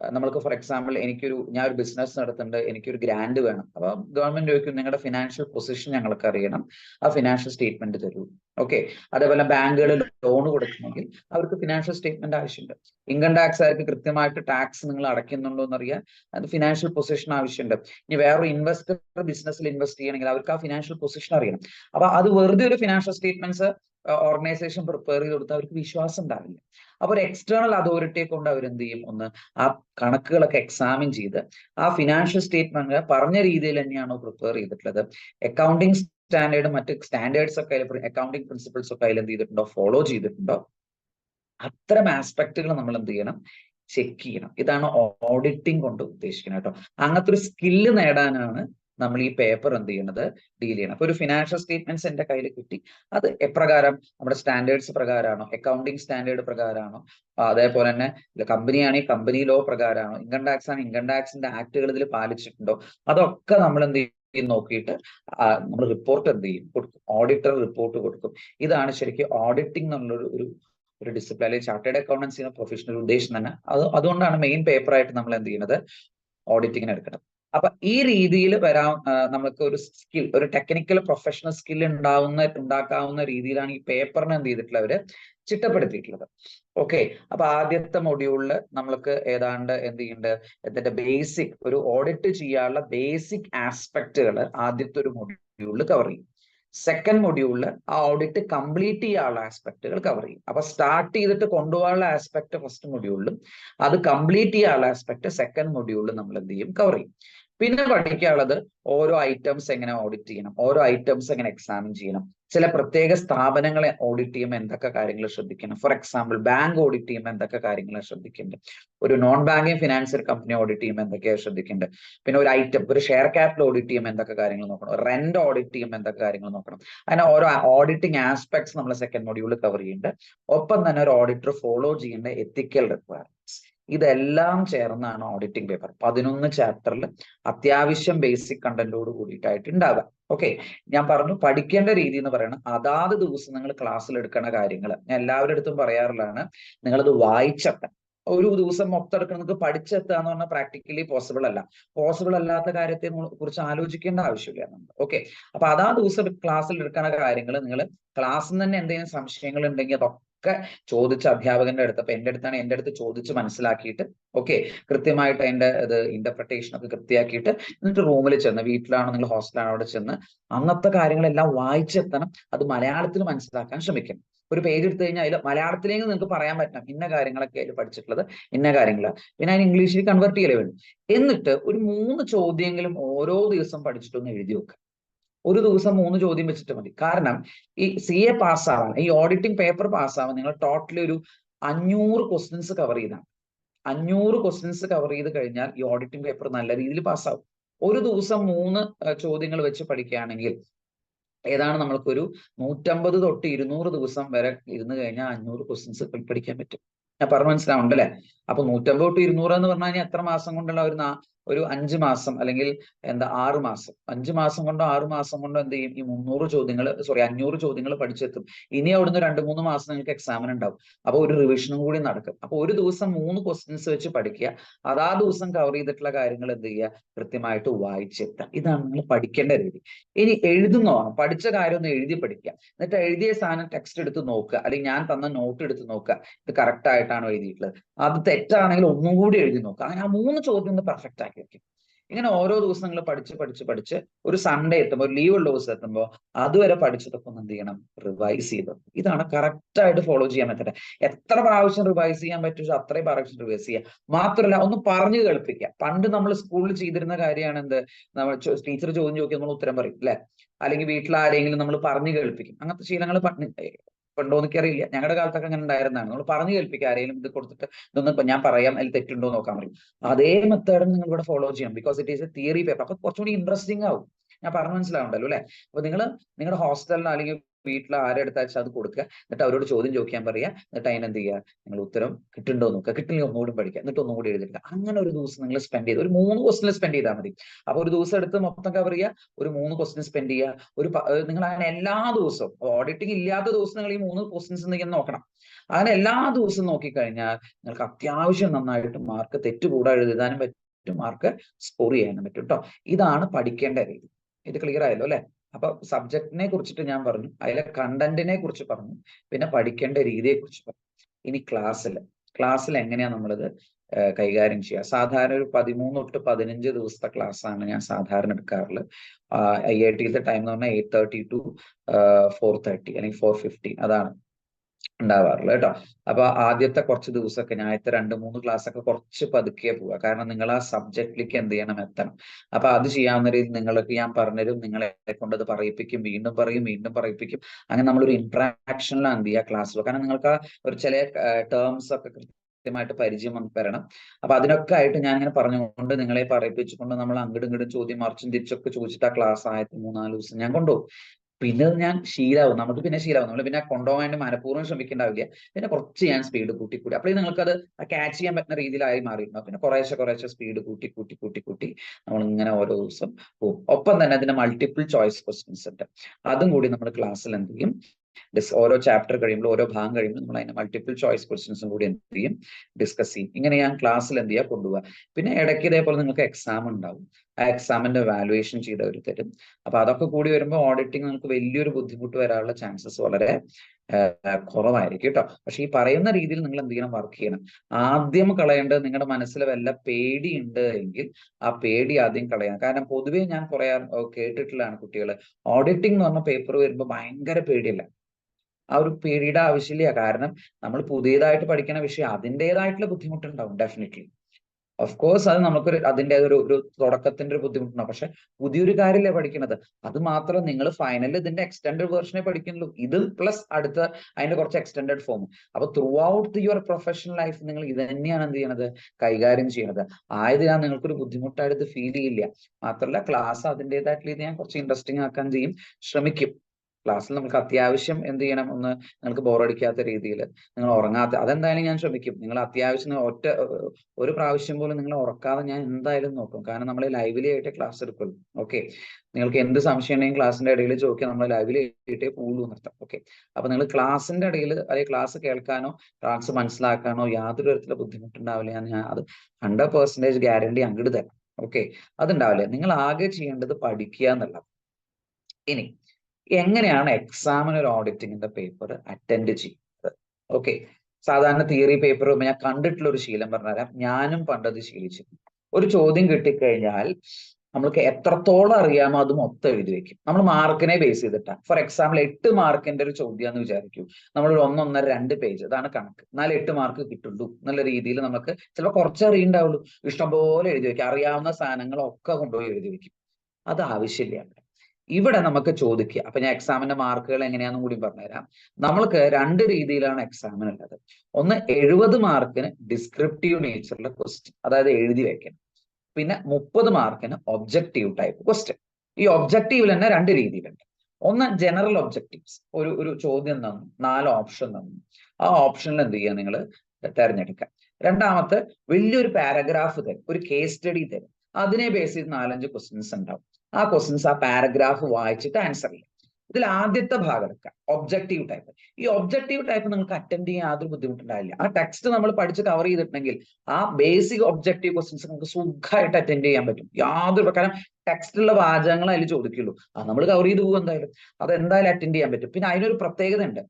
നമ്മൾക്ക് ഫോർ എക്സാമ്പിൾ എനിക്കൊരു ഞാൻ ഒരു ബിസിനസ് നടത്തുന്നുണ്ട് എനിക്കൊരു ഗ്രാൻഡ് വേണം. അപ്പൊ ഗവൺമെന്റ് ചോദിക്കും നിങ്ങളുടെ ഫിനാൻഷ്യൽ പൊസിഷൻ ഞങ്ങൾക്ക് അറിയണം. ആ ഫിനാൻഷ്യൽ സ്റ്റേറ്റ്മെന്റ് തരൂ. ഓക്കെ അതേപോലെ ബാങ്കുകളിൽ ലോൺ കൊടുക്കണമെങ്കിൽ അവർക്ക് ഫിനാൻഷ്യൽ സ്റ്റേറ്റ്മെന്റ് ആവശ്യമുണ്ട്. ഇൻകം ടാക്സ് ആർക്ക് കൃത്യമായിട്ട് ടാക്സ് നിങ്ങൾ അടയ്ക്കുന്നുണ്ടോ എന്ന് അറിയാൻ അത് ഫിനാൻഷ്യൽ പൊസിഷൻ ആവശ്യമുണ്ട്. ഇനി വേറൊരു ഇൻവെസ്റ്റർ ബിസിനസ്സിൽ ഇൻവെസ്റ്റ് ചെയ്യണമെങ്കിൽ അവർക്ക് ആ ഫിനാൻഷ്യൽ പൊസിഷൻ അറിയണം. അപ്പൊ അത് വെറുതെ ഒരു ഫിനാൻഷ്യൽ സ്റ്റേറ്റ്മെന്റ്സ് ഓർഗനൈസേഷൻ പ്രിപ്പയർ ചെയ്ത് കൊടുത്താൽ അവർക്ക് വിശ്വാസം ഉണ്ടാവില്ല. അപ്പൊ ഒരു എക്സ്റ്റേണൽ അതോറിറ്റിയെ കൊണ്ട് അവർ അവരെന്ത് ചെയ്യും? ഒന്ന് ആ കണക്കുകളൊക്കെ എക്സാമിൻ ചെയ്ത് ആ ഫിനാൻഷ്യൽ സ്റ്റേറ്റ്മെന്റ് പറഞ്ഞ രീതിയിൽ തന്നെയാണോ പ്രിപ്പയർ ചെയ്തിട്ടുള്ളത്? അക്കൗണ്ടിങ് സ്റ്റാൻഡേർഡ് മറ്റ് സ്റ്റാൻഡേർഡ്സ് ഒക്കെ അക്കൗണ്ടിങ് പ്രിൻസിപ്പിൾസ് ഒക്കെ അതിൽ എന്ത് ചെയ്തിട്ടുണ്ടോ? ഫോളോ ചെയ്തിട്ടുണ്ടോ? അത്തരം ആസ്പെക്ടുകൾ നമ്മൾ എന്ത് ചെയ്യണം? ചെക്ക് ചെയ്യണം. ഇതാണ് ഓഡിറ്റിംഗ് കൊണ്ട് ഉദ്ദേശിക്കുന്നത് കേട്ടോ. അങ്ങനത്തെ ഒരു സ്കില്ല് നേടാനാണ് നമ്മൾ ഈ പേപ്പർ എന്ത് ചെയ്യണത്? ഡീൽ ചെയ്യണം. അപ്പൊ ഒരു ഫിനാൻഷ്യൽ സ്റ്റേറ്റ്മെന്റ്സ് എന്റെ കയ്യിൽ കിട്ടി. അത് എപ്രകാരം? നമ്മുടെ സ്റ്റാൻഡേർഡ്സ് പ്രകാരമാണോ അക്കൗണ്ടിങ് സ്റ്റാൻഡേർഡ് പ്രകാരമാണോ അതേപോലെ തന്നെ കമ്പനി ആണെങ്കിൽ കമ്പനി ലോ പ്രകാരമാണോ ഇൻകം ടാക്സ് ആണ് ഇൻകം ടാക്സിന്റെ ആക്ടുകൾ ഇതിൽ പാലിച്ചിട്ടുണ്ടോ? അതൊക്കെ നമ്മൾ എന്ത് ചെയ്യും നോക്കിയിട്ട് നമ്മൾ റിപ്പോർട്ട് എന്ത് ചെയ്യും? കൊടുക്കും ഓഡിറ്റർ റിപ്പോർട്ട് കൊടുക്കും. ഇതാണ് ശരിക്കും ഓഡിറ്റിംഗ് എന്നുള്ളൊരു ഒരു ഒരു ഡിസിപ്ലിൻ അല്ലെങ്കിൽ ചാർട്ടേഡ് അക്കൗണ്ടൻസി പ്രൊഫഷണൽ ഉദ്ദേശം തന്നെ. അത് അതുകൊണ്ടാണ് മെയിൻ പേപ്പറായിട്ട് നമ്മൾ എന്ത് ചെയ്യുന്നത് ഓഡിറ്റിങ്ങിന് എടുക്കുന്നത് അപ്പൊ ഈ രീതിയിൽ വരാ നമുക്ക് ഒരു സ്കിൽ ഒരു ടെക്നിക്കൽ പ്രൊഫഷണൽ സ്കിൽ ഉണ്ടാവുന്ന ഉണ്ടാക്കാവുന്ന രീതിയിലാണ് ഈ പേപ്പറിന് എന്ത് ചെയ്തിട്ടുള്ളത് അവർ ചിട്ടപ്പെടുത്തിയിട്ടുള്ളത്. ഓക്കെ അപ്പൊ ആദ്യത്തെ മൊഡ്യൂളിൽ നമ്മൾക്ക് ഏതാണ്ട് എന്ത് ചെയ്യുന്നുണ്ട് എന്തിന്റെ ബേസിക് ഒരു ഓഡിറ്റ് ചെയ്യാനുള്ള ബേസിക് ആസ്പെക്റ്റുകൾ ആദ്യത്തെ ഒരു മൊഡ്യൂളിൽ കവർ ചെയ്യും. സെക്കൻഡ് മൊഡ്യൂളിൽ ആ ഓഡിറ്റ് കംപ്ലീറ്റ് ചെയ്യാനുള്ള ആസ്പെക്റ്റുകൾ കവർ ചെയ്യും. അപ്പൊ സ്റ്റാർട്ട് ചെയ്തിട്ട് കൊണ്ടുപോകാനുള്ള ആസ്പെക്ട് ഫസ്റ്റ് മൊഡ്യൂളിലും അത് കംപ്ലീറ്റ് ചെയ്യാനുള്ള ആസ്പെക്ട് സെക്കൻഡ് മൊഡ്യൂളിൽ നമ്മൾ എന്ത് ചെയ്യും? കവർ ചെയ്യും. പിന്നെ പഠിക്കാനുള്ളത് ഓരോ ഐറ്റംസ് എങ്ങനെ ഓഡിറ്റ് ചെയ്യണം ഓരോ ഐറ്റംസ് എങ്ങനെ എക്സാമിൻ ചെയ്യണം ചില പ്രത്യേക സ്ഥാപനങ്ങളെ ഓഡിറ്റ് ചെയ്യുമ്പോൾ എന്തൊക്കെ കാര്യങ്ങൾ ശ്രദ്ധിക്കണം. ഫോർ എക്സാമ്പിൾ ബാങ്ക് ഓഡിറ്റ് ചെയ്യുമ്പോൾ എന്തൊക്കെ കാര്യങ്ങൾ ശ്രദ്ധിക്കേണ്ടത്? ഒരു non banking financial company audit ചെയ്യുമ്പോൾ എന്തൊക്കെയാണ് ശ്രദ്ധിക്കേണ്ടത്? പിന്നെ ഒരു ഐറ്റം ഒരു ഷെയർ ക്യാപിറ്റൽ ഓഡിറ്റ് ചെയ്യുമ്പോൾ എന്തൊക്കെ കാര്യങ്ങൾ നോക്കണം? റെന്റ് ഓഡിറ്റ് ചെയ്യുമ്പോൾ എന്തൊക്കെ കാര്യങ്ങൾ നോക്കണം? അങ്ങനെ ഓരോ ഓഡിറ്റിംഗ് ആസ്പെക്ട്സ് നമ്മൾ സെക്കൻഡ് മോഡ്യൂളിൽ കവർ ചെയ്യുന്നുണ്ട് ഒപ്പം തന്നെ ഒരു ഓഡിറ്റർ ഫോളോ ചെയ്യേണ്ട എത്തിക്കൽ റിക്വയർമെന്റ്സ് ഇതെല്ലാം ചേർന്നാണ് ഓഡിറ്റിംഗ് പേപ്പർ പതിനൊന്ന് ചാപ്റ്ററിൽ അത്യാവശ്യം ബേസിക് കണ്ടന്റോട് കൂടിയിട്ടായിട്ട് ഉണ്ടാവുക ഓക്കെ ഞാൻ പറഞ്ഞു പഠിക്കേണ്ട രീതി എന്ന് പറയുന്നത് അതാത് ദിവസം നിങ്ങൾ ക്ലാസ്സിൽ എടുക്കുന്ന കാര്യങ്ങൾ. ഞാൻ എല്ലാവരുടെ അടുത്തും പറയാറുള്ളതാണ് നിങ്ങളത് വായിച്ചെത്താൻ. ഒരു ദിവസം മൊത്തം എടുക്കണം. നിങ്ങൾക്ക് പഠിച്ചെത്തുക എന്ന് പറഞ്ഞാൽ പ്രാക്ടിക്കലി പോസിബിൾ അല്ല. പോസിബിൾ അല്ലാത്ത കാര്യത്തെ കുറിച്ച് ആലോചിക്കേണ്ട ആവശ്യമില്ല നമ്മൾ ഓക്കെ അപ്പൊ അതാ ദിവസം ക്ലാസ്സിൽ എടുക്കുന്ന കാര്യങ്ങൾ നിങ്ങൾ ക്ലാസ്സിൽ നിന്ന് തന്നെ എന്തെങ്കിലും സംശയങ്ങൾ ഉണ്ടെങ്കിൽ അതൊക്കെ ചോദിച്ച അധ്യാപകന്റെ അടുത്ത് അപ്പൊ എന്റെ അടുത്താണ് എന്റെ അടുത്ത് ചോദിച്ച് മനസ്സിലാക്കിയിട്ട് ഓക്കെ കൃത്യമായിട്ട് അതിന്റെ ഇത് ഇന്റർപ്രിട്ടേഷൻ ഒക്കെ കൃത്യമാക്കിയിട്ട് എന്നിട്ട് റൂമിൽ ചെന്ന് വീട്ടിലാണോ നിങ്ങൾ ഹോസ്റ്റലാണോ അവിടെ ചെന്ന് അന്നത്തെ കാര്യങ്ങളെല്ലാം വായിച്ചെത്തണം അത് മലയാളത്തിൽ മനസ്സിലാക്കാൻ ശ്രമിക്കണം. ഒരു പേജ് എടുത്തു കഴിഞ്ഞാൽ അതിൽ മലയാളത്തിലേക്ക് നിങ്ങൾക്ക് പറയാൻ പറ്റണം ഇന്ന കാര്യങ്ങളൊക്കെ അതിൽ പഠിച്ചിട്ടുള്ളത് ഇന്ന കാര്യങ്ങളാണ് പിന്നെ അതിന് ഇംഗ്ലീഷിൽ കൺവേർട്ട് ചെയ്യലേ വേണം എന്നിട്ട് ഒരു മൂന്ന് ചോദ്യമെങ്കിലും ഓരോ ദിവസം പഠിച്ചിട്ടൊന്ന് എഴുതി വെക്കുക ഒരു ദിവസം മൂന്ന് ചോദ്യം വെച്ചിട്ട് മതി. കാരണം ഈ സി എ പാസ്സാവാൻ ഈ ഓഡിറ്റിംഗ് പേപ്പർ പാസ്സാവാൻ നിങ്ങൾ ടോട്ടലി ഒരു അഞ്ഞൂറ് ക്വസ്റ്റ്യൻസ് കവർ ചെയ്താണ് അഞ്ഞൂറ് ക്വസ്റ്റ്യൻസ് കവർ ചെയ്ത് കഴിഞ്ഞാൽ ഈ ഓഡിറ്റിംഗ് പേപ്പർ നല്ല രീതിയിൽ പാസ്സാവും. ഒരു ദിവസം മൂന്ന് ചോദ്യങ്ങൾ വെച്ച് പഠിക്കുകയാണെങ്കിൽ ഏതാണ് നമ്മൾക്കൊരു നൂറ്റമ്പത് തൊട്ട് ഇരുന്നൂറ് ദിവസം വരെ ഇരുന്ന് കഴിഞ്ഞാൽ അഞ്ഞൂറ് ക്വസ്റ്റ്യൻസ് പഠിക്കാൻ പറ്റും. ഞാൻ പറഞ്ഞു മനസ്സിലാവുണ്ടല്ലേ അപ്പൊ നൂറ്റമ്പത് തൊട്ട് ഇരുന്നൂറ് എന്ന് പറഞ്ഞാൽ എത്ര മാസം കൊണ്ടുള്ള ഒരു ഒരു അഞ്ച് മാസം അല്ലെങ്കിൽ എന്താ ആറ് മാസം. അഞ്ച് മാസം കൊണ്ടോ ആറ് മാസം കൊണ്ടോ എന്ത് ചെയ്യും? ഈ മുന്നൂറ് ചോദ്യങ്ങൾ സോറി അഞ്ഞൂറ് ചോദ്യങ്ങൾ പഠിച്ചെത്തും. ഇനി അവിടുന്ന് രണ്ട് മൂന്ന് മാസം നിങ്ങൾക്ക് എക്സാമിന് ഉണ്ടാവും അപ്പൊ ഒരു റിവിഷനും കൂടി നടക്കും. അപ്പൊ ഒരു ദിവസം മൂന്ന് ക്വസ്റ്റ്യൻസ് വെച്ച് പഠിക്കുക. അതാ ദിവസം കവർ ചെയ്തിട്ടുള്ള കാര്യങ്ങൾ എന്ത് ചെയ്യുക? കൃത്യമായിട്ട് വായിച്ചെത്തുക. ഇതാണ് നിങ്ങൾ പഠിക്കേണ്ട രീതി. ഇനി എഴുതുന്നോ? പഠിച്ച കാര്യം ഒന്ന് എഴുതി പഠിക്കുക. എന്നിട്ട് എഴുതിയ സാധനം ടെക്സ്റ്റ് എടുത്ത് നോക്കുക. അല്ലെങ്കിൽ ഞാൻ തന്ന നോട്ട് എടുത്ത് നോക്കുക. ഇത് കറക്റ്റ് ആയിട്ടാണോ എഴുതിയിട്ടുള്ളത്? അത് തെറ്റാണെങ്കിൽ ഒന്നും കൂടി എഴുതി നോക്കുക. അങ്ങനെ ആ മൂന്ന് ചോദ്യം ഒന്ന് പെർഫെക്റ്റ് ആക്കി വെക്കും. ഇങ്ങനെ ഓരോ ദിവസം നിങ്ങൾ പഠിച്ച് പഠിച്ച് പഠിച്ച് ഒരു സൺഡേ എത്തുമ്പോൾ ലീവ് ഉള്ള ദിവസം എത്തുമ്പോൾ അതുവരെ പഠിച്ചതൊക്കെ ഒന്ന് എന്ത് ചെയ്യണം? റിവൈസ് ചെയ്ത് ഇതാണ് കറക്റ്റ് ആയിട്ട് ഫോളോ ചെയ്യാൻ പറ്റട്ടെ എത്ര പ്രാവശ്യം റിവൈസ് ചെയ്യാൻ പറ്റുമോ അത്രയും പ്രാവശ്യം റിവൈസ് ചെയ്യുക മാത്രമല്ല ഒന്ന് പറഞ്ഞു കേൾപ്പിക്കുക. പണ്ട് നമ്മൾ സ്കൂളിൽ ചെയ്തിരുന്ന കാര്യമാണ് എന്ത്? നമ്മൾ ടീച്ചർ ചോദ്യം ചോദിക്കുക നമ്മൾ ഉത്തരം പറയും അല്ലെ? അല്ലെങ്കിൽ വീട്ടിൽ ആരെങ്കിലും നമ്മൾ പറഞ്ഞു കേൾപ്പിക്കും. അങ്ങനത്തെ ശീലങ്ങൾ ഉണ്ടോ എന്ന് അറിയില്ല ഞങ്ങളുടെ കാലത്തൊക്കെ അങ്ങനെ ഉണ്ടായിരുന്നതാണ്. നമ്മൾ പറഞ്ഞു കേൾപ്പിക്കുക ആരെങ്കിലും ഇത് കൊടുത്തിട്ട് ഇതൊന്ന് ഞാൻ പറയാം അതിൽ തെറ്റുണ്ടോ നോക്കാൻ പറയും. അതേ മെത്തേഡ് നിങ്ങൾ ഇവിടെ ഫോളോ ചെയ്യാം because it is a theory paper അപ്പൊ കുറച്ചുകൂടി ഇൻട്രസ്റ്റിംഗ് ആവും. ഞാൻ പറഞ്ഞു മനസ്സിലാവുണ്ടല്ലോ അല്ലെ? അപ്പൊ നിങ്ങൾ നിങ്ങളുടെ ഹോസ്റ്റലിലോ അല്ലെങ്കിൽ വീട്ടിൽ ആരെടുത്ത് വെച്ചാൽ അത് കൊടുക്കുക. എന്നിട്ട് അവരോട് ചോദ്യം ചോദിക്കാൻ പറയുക. എന്നിട്ട് അതിനെന്ത് ചെയ്യുക? നിങ്ങൾ ഉത്തരം കിട്ടുന്നുണ്ടോ നോക്കുക. കിട്ടില്ലെങ്കിൽ ഒന്നുകൂടി പഠിക്കുക. എന്നിട്ട് ഒന്നുകൂടി എഴുതിക്കുക അങ്ങനെ ഒരു ദിവസം നിങ്ങൾ സ്പെൻഡ് ചെയ്ത് ഒരു മൂന്ന് ക്വസ്റ്റിന് സ്പെൻഡ് ചെയ്താൽ മതി. അപ്പൊ ഒരു ദിവസം എടുത്ത് മൊത്തം കവർ ചെയ്യുക. ഒരു മൂന്ന് ക്വസ്റ്റിന് സ്പെൻഡ് ചെയ്യുക. ഒരു നിങ്ങൾ അങ്ങനെ എല്ലാ ദിവസവും ഓഡിറ്റിംഗ് ഇല്ലാത്ത ദിവസം നിങ്ങൾ ഈ മൂന്ന് ക്വസ്റ്റ്യൻസ് എന്തെങ്കിലും നോക്കണം. അങ്ങനെ എല്ലാ ദിവസവും നോക്കിക്കഴിഞ്ഞാൽ നിങ്ങൾക്ക് അത്യാവശ്യം നന്നായിട്ട് മാർക്ക് തെറ്റ് തെറ്റുകൂടാതെ എഴുതാനും പറ്റും. മാർക്ക് സ്കോർ ചെയ്യാനും പറ്റും കേട്ടോ ഇതാണ് പഠിക്കേണ്ട രീതി. ഇത് ക്ലിയർ ആയല്ലോ അല്ലെ? അപ്പൊ സബ്ജക്റ്റിനെ കുറിച്ചിട്ട് ഞാൻ പറഞ്ഞു. അതിലെ കണ്ടന്റിനെ കുറിച്ച് പറഞ്ഞു. പിന്നെ പഠിക്കേണ്ട രീതിയെ കുറിച്ച് പറഞ്ഞു. ഇനി ക്ലാസ്സിൽ ക്ലാസ്സിൽ എങ്ങനെയാ നമ്മളിത് കൈകാര്യം ചെയ്യുക? സാധാരണ ഒരു പതിമൂന്ന് തൊട്ട് പതിനഞ്ച് ദിവസത്തെ ക്ലാസ് ആണ് ഞാൻ സാധാരണ എടുക്കാറുള്ളത്. ഐ ഐ ടിയിലത്തെ ടൈം എന്ന് പറഞ്ഞാൽ eight thirty to four thirty അല്ലെങ്കിൽ ഫോർ ഫിഫ്റ്റി അതാണ്. ഉണ്ടാവാറുള്ളത് കേട്ടോ. അപ്പൊ ആദ്യത്തെ കുറച്ച് ദിവസമൊക്കെ ഞായത്തെ രണ്ട് മൂന്ന് ക്ലാസ് ഒക്കെ കുറച്ച് പതുക്കെ പോവുക. കാരണം നിങ്ങൾ ആ സബ്ജക്റ്റിലേക്ക് എന്ത് ചെയ്യണം എത്തണം. അപ്പൊ അത് ചെയ്യാവുന്ന രീതിയിൽ നിങ്ങൾക്ക് ഞാൻ പറഞ്ഞുതരും. നിങ്ങളെ കൊണ്ടത് പറയിപ്പിക്കും. വീണ്ടും പറയും വീണ്ടും പറയിപ്പിക്കും. അങ്ങനെ നമ്മളൊരു ഇന്ററാക്ഷനിലാണ് എന്ത് ചെയ്യുക? ക്ലാസ്സിലോ കാരണം നിങ്ങൾക്ക് ആ ഒരു ചില ടേംസ് ഒക്കെ കൃത്യമായിട്ട് പരിചയം വരണം അപ്പൊ അതിനൊക്കെ ആയിട്ട് ഞാൻ ഇങ്ങനെ പറഞ്ഞുകൊണ്ട് നിങ്ങളെ പറയിപ്പിച്ചുകൊണ്ട് നമ്മൾ അങ്ങോട്ടും ഇങ്ങോട്ടും ചോദ്യം മറിച്ചും തിരിച്ചൊക്കെ ചോദിച്ചിട്ട് ആ ക്ലാസ് ആയത് മൂന്നാൽ ദിവസം ഞാൻ കൊണ്ടുപോകും. പിന്നെ ഞാൻ ശീലാവും നമുക്ക് പിന്നെ ശീലാവും നമ്മൾ പിന്നെ കൊണ്ടുപോകാൻ മനഃപൂർവം ശ്രമിക്കേണ്ടാവില്ല. പിന്നെ കുറച്ച് ഞാൻ സ്പീഡ് കൂട്ടി കൂട്ടി അപ്പോൾ നിങ്ങൾക്ക് അത് ക്യാച്ച് ചെയ്യാൻ പറ്റുന്ന രീതിയിലായി മാറിയിട്ടുണ്ടാവും പിന്നെ കുറേശ്ശെ കുറേശ്ശെ സ്പീഡ് കൂട്ടി കൂട്ടി കൂട്ടി കൂട്ടി നമ്മൾ ഇങ്ങനെ ഓരോ ദിവസം പോകും ഒപ്പം തന്നെ അതിന്റെ മൾട്ടിപ്പിൾ ചോയ്സ് ക്വസ്റ്റ്യൻസ് ഉണ്ട്. അതും കൂടി നമ്മൾ ക്ലാസ്സിൽ എന്ത് ചെയ്യും? ഡിസ് ഓരോ ചാപ്റ്റർ കഴിയുമ്പോൾ ഓരോ ഭാഗം കഴിയുമ്പോൾ നമ്മൾ അതിന് മൾട്ടിപ്പിൾ ചോയ്സ് ക്വസ്റ്റ്യൻസും കൂടി എന്ത് ചെയ്യും? ഡിസ്കസ് ചെയ്യും. ഇങ്ങനെ ഞാൻ ക്ലാസ്സിൽ എന്ത് ചെയ്യുക? കൊണ്ടുപോകുക പിന്നെ ഇടയ്ക്ക് ഇതേപോലെ നിങ്ങൾക്ക് എക്സാം ഉണ്ടാവും. ആ എക്സാമിന്റെ വാലുവേഷൻ ചെയ്ത് അവർ തരും. അപ്പൊ അതൊക്കെ കൂടി വരുമ്പോൾ ഓഡിറ്റിംഗ് നിങ്ങൾക്ക് വലിയൊരു ബുദ്ധിമുട്ട് വരാനുള്ള ചാൻസസ് വളരെ കുറവായിരിക്കും കേട്ടോ. പക്ഷെ ഈ പറയുന്ന രീതിയിൽ നിങ്ങൾ എന്ത് ചെയ്യണം? വർക്ക് ചെയ്യണം. ആദ്യം കളയേണ്ടത് നിങ്ങളുടെ മനസ്സിൽ വല്ല പേടി ഉണ്ട് എങ്കിൽ ആ പേടി ആദ്യം കളയണം. കാരണം പൊതുവേ ഞാൻ കുറെ കേട്ടിട്ടുള്ളതാണ് കുട്ടികൾ ഓഡിറ്റിംഗ് എന്ന് പറഞ്ഞ പേപ്പർ വരുമ്പോൾ ഭയങ്കര പേടിയല്ല. ആ ഒരു പേടിയുടെ ആവശ്യമില്ല. കാരണം നമ്മൾ പുതിയതായിട്ട് പഠിക്കുന്ന വിഷയം അതിന്റെതായിട്ടുള്ള ബുദ്ധിമുട്ടുണ്ടാവും ഡെഫിനറ്റ്ലി ഓഫ് കോഴ്സ് അത് നമുക്കൊരു അതിന്റെ ഒരു ഒരു തുടക്കത്തിന്റെ ഒരു ബുദ്ധിമുട്ടുണ്ടാവും. പക്ഷെ പുതിയൊരു കാര്യമല്ലേ പഠിക്കുന്നത് അത് മാത്രം നിങ്ങൾ ഫൈനലിൽ ഇതിന്റെ എക്സ്റ്റൻഡഡ് വേർഷനെ പഠിക്കുന്നുള്ളൂ. ഇത് പ്ലസ് അടുത്ത അതിന്റെ കുറച്ച് എക്സ്റ്റൻഡഡ് ഫോം അപ്പൊ throughout your professional life നിങ്ങൾ ഇത് തന്നെയാണ് എന്ത് ചെയ്യണത്? കൈകാര്യം ചെയ്യണത്. ആയതിനാൽ നിങ്ങൾക്കൊരു ബുദ്ധിമുട്ടായിട്ട് ഫീൽ ചെയ്യില്ല. മാത്രമല്ല ക്ലാസ് അതിന്റെതായിട്ടുള്ള ഇത് ഞാൻ കുറച്ച് ഇൻട്രസ്റ്റിംഗ് ആക്കാൻ ചെയ്യും. ശ്രമിക്കും. ക്ലാസ്സിൽ നമുക്ക് അത്യാവശ്യം എന്ത് ചെയ്യണം? ഒന്ന് നിങ്ങൾക്ക് ബോറടിക്കാത്ത രീതിയിൽ നിങ്ങൾ ഉറങ്ങാത്ത അതെന്തായാലും ഞാൻ ശ്രമിക്കും. നിങ്ങൾ അത്യാവശ്യം ഒറ്റ ഒരു പ്രാവശ്യം പോലും നിങ്ങൾ ഉറക്കാതെ ഞാൻ എന്തായാലും നോക്കും. കാരണം നമ്മൾ ലൈവിലി ആയിട്ട് ക്ലാസ് എടുക്കുള്ളൂ. ഓക്കെ നിങ്ങൾക്ക് എന്ത് സംശയം ഉണ്ടെങ്കിൽ ക്ലാസ്സിന്റെ ഇടയിൽ ചോദിക്കാൻ നമ്മൾ ലൈവിലി ആയിട്ടേ പോകുള്ളൂ നിർത്താം ഓക്കെ അപ്പൊ നിങ്ങൾ ക്ലാസ്സിന്റെ ഇടയിൽ അല്ലെങ്കിൽ ക്ലാസ് കേൾക്കാനോ ക്ലാസ് മനസ്സിലാക്കാനോ യാതൊരു തരത്തിലുള്ള ബുദ്ധിമുട്ടുണ്ടാവില്ല. ഞാൻ അത് ഹൺഡ്രഡ് പെർസെന്റേജ് ഗ്യാരണ്ടി അങ്ങോട്ട് തരാം. ഓക്കെ അതുണ്ടാവില്ല. നിങ്ങൾ ആകെ ചെയ്യേണ്ടത് പഠിക്കുക എന്നുള്ളത് ഇനി എങ്ങനെയാണ് എക്സാമിന് ഒരു ഓഡിറ്റിംഗിന്റെ പേപ്പർ അറ്റൻഡ് ചെയ്യുന്നത്? ഓക്കെ സാധാരണ തിയറി പേപ്പർ ഞാൻ കണ്ടിട്ടുള്ള ഒരു ശീലം പറഞ്ഞുതരാം. ഞാനും പണ്ടത് ശീലിച്ചിരുന്നു. ഒരു ചോദ്യം കിട്ടിക്കഴിഞ്ഞാൽ നമ്മൾക്ക് എത്രത്തോളം അറിയാമോ അത് മൊത്തം എഴുതി വെക്കും. നമ്മൾ മാർക്കിനെ ബേസ് ചെയ്തിട്ടാണ്. ഫോർ എക്സാമ്പിൾ എട്ട് മാർക്കിന്റെ ഒരു ചോദ്യം എന്ന് വിചാരിക്കൂ. നമ്മൾ ഒന്നൊന്നര രണ്ട് പേജ് അതാണ് കണക്ക്. എന്നാൽ എട്ട് മാർക്ക് കിട്ടുള്ളൂ. എന്നുള്ള രീതിയിൽ നമുക്ക് ചിലപ്പോൾ കുറച്ച് അറിയുണ്ടാവുള്ളൂ. ഇഷ്ടംപോലെ എഴുതി വെക്കും. അറിയാവുന്ന സാധനങ്ങളൊക്കെ കൊണ്ടുപോയി എഴുതി വെക്കും. അത് ആവശ്യമില്ല. ഇവിടെ നമുക്ക് ചോദിക്കുക. അപ്പൊ ഞാൻ എക്സാമിന്റെ മാർക്കുകൾ എങ്ങനെയാണെന്നും കൂടി പറഞ്ഞുതരാം. നമ്മൾക്ക് രണ്ട് രീതിയിലാണ് എക്സാമിന് ഉള്ളത്. ഒന്ന് എഴുപത് മാർക്കിന് ഡിസ്ക്രിപ്റ്റീവ് നേച്ചറിലെ ക്വസ്റ്റ്യൻ അതായത് എഴുതി വെക്കണം. പിന്നെ മുപ്പത് മാർക്കിന് ഒബ്ജക്റ്റീവ് ടൈപ്പ് ക്വസ്റ്റ്യൻ ഈ ഒബ്ജക്റ്റീവിൽ തന്നെ രണ്ട് രീതിയിലുണ്ട്. ഒന്ന് ജനറൽ ഒബ്ജക്റ്റീവ്സ് ഒരു ഒരു ചോദ്യം തന്നു നാല് ഓപ്ഷൻ തന്നു. ആ ഓപ്ഷനിൽ എന്ത് ചെയ്യുക നിങ്ങൾ തിരഞ്ഞെടുക്കുക. രണ്ടാമത്തെ വലിയൊരു പാരഗ്രാഫ് തരും ഒരു കേസ് സ്റ്റഡി തരും. അതിനെ ബേസ് ചെയ്ത് നാലഞ്ച് ക്വസ്റ്റ്യൻസ് ഉണ്ടാവും. ആ ക്വസ്റ്റ്യൻസ് ആ പാരഗ്രാഫ് വായിച്ചിട്ട് ആൻസർ ചെയ്യാം. ഇതിൽ ആദ്യത്തെ ഭാഗം എടുക്കാം. ഒബ്ജക്റ്റീവ് ടൈപ്പ് ഈ ഒബ്ജക്റ്റീവ് ടൈപ്പ് നിങ്ങൾക്ക് അറ്റൻഡ് ചെയ്യാൻ യാതൊരു ബുദ്ധിമുട്ടുണ്ടാവില്ല. ആ ടെക്സ്റ്റ് നമ്മൾ പഠിച്ച് കവർ ചെയ്തിട്ടുണ്ടെങ്കിൽ ആ ബേസിക് ഒബ്ജക്റ്റീവ് ക്വസ്റ്റ്യൻസ് നമുക്ക് സുഖമായിട്ട് അറ്റൻഡ് ചെയ്യാൻ പറ്റും. യാതൊരു കാരണം ടെക്സ്റ്റിലുള്ള വാചകങ്ങൾ അതിൽ ചോദിക്കുള്ളൂ. അത് നമ്മൾ കവർ ചെയ്ത് പോകും എന്തായാലും. അത് എന്തായാലും അറ്റൻഡ് ചെയ്യാൻ പറ്റും. പിന്നെ അതിനൊരു പ്രത്യേകത ഉണ്ട്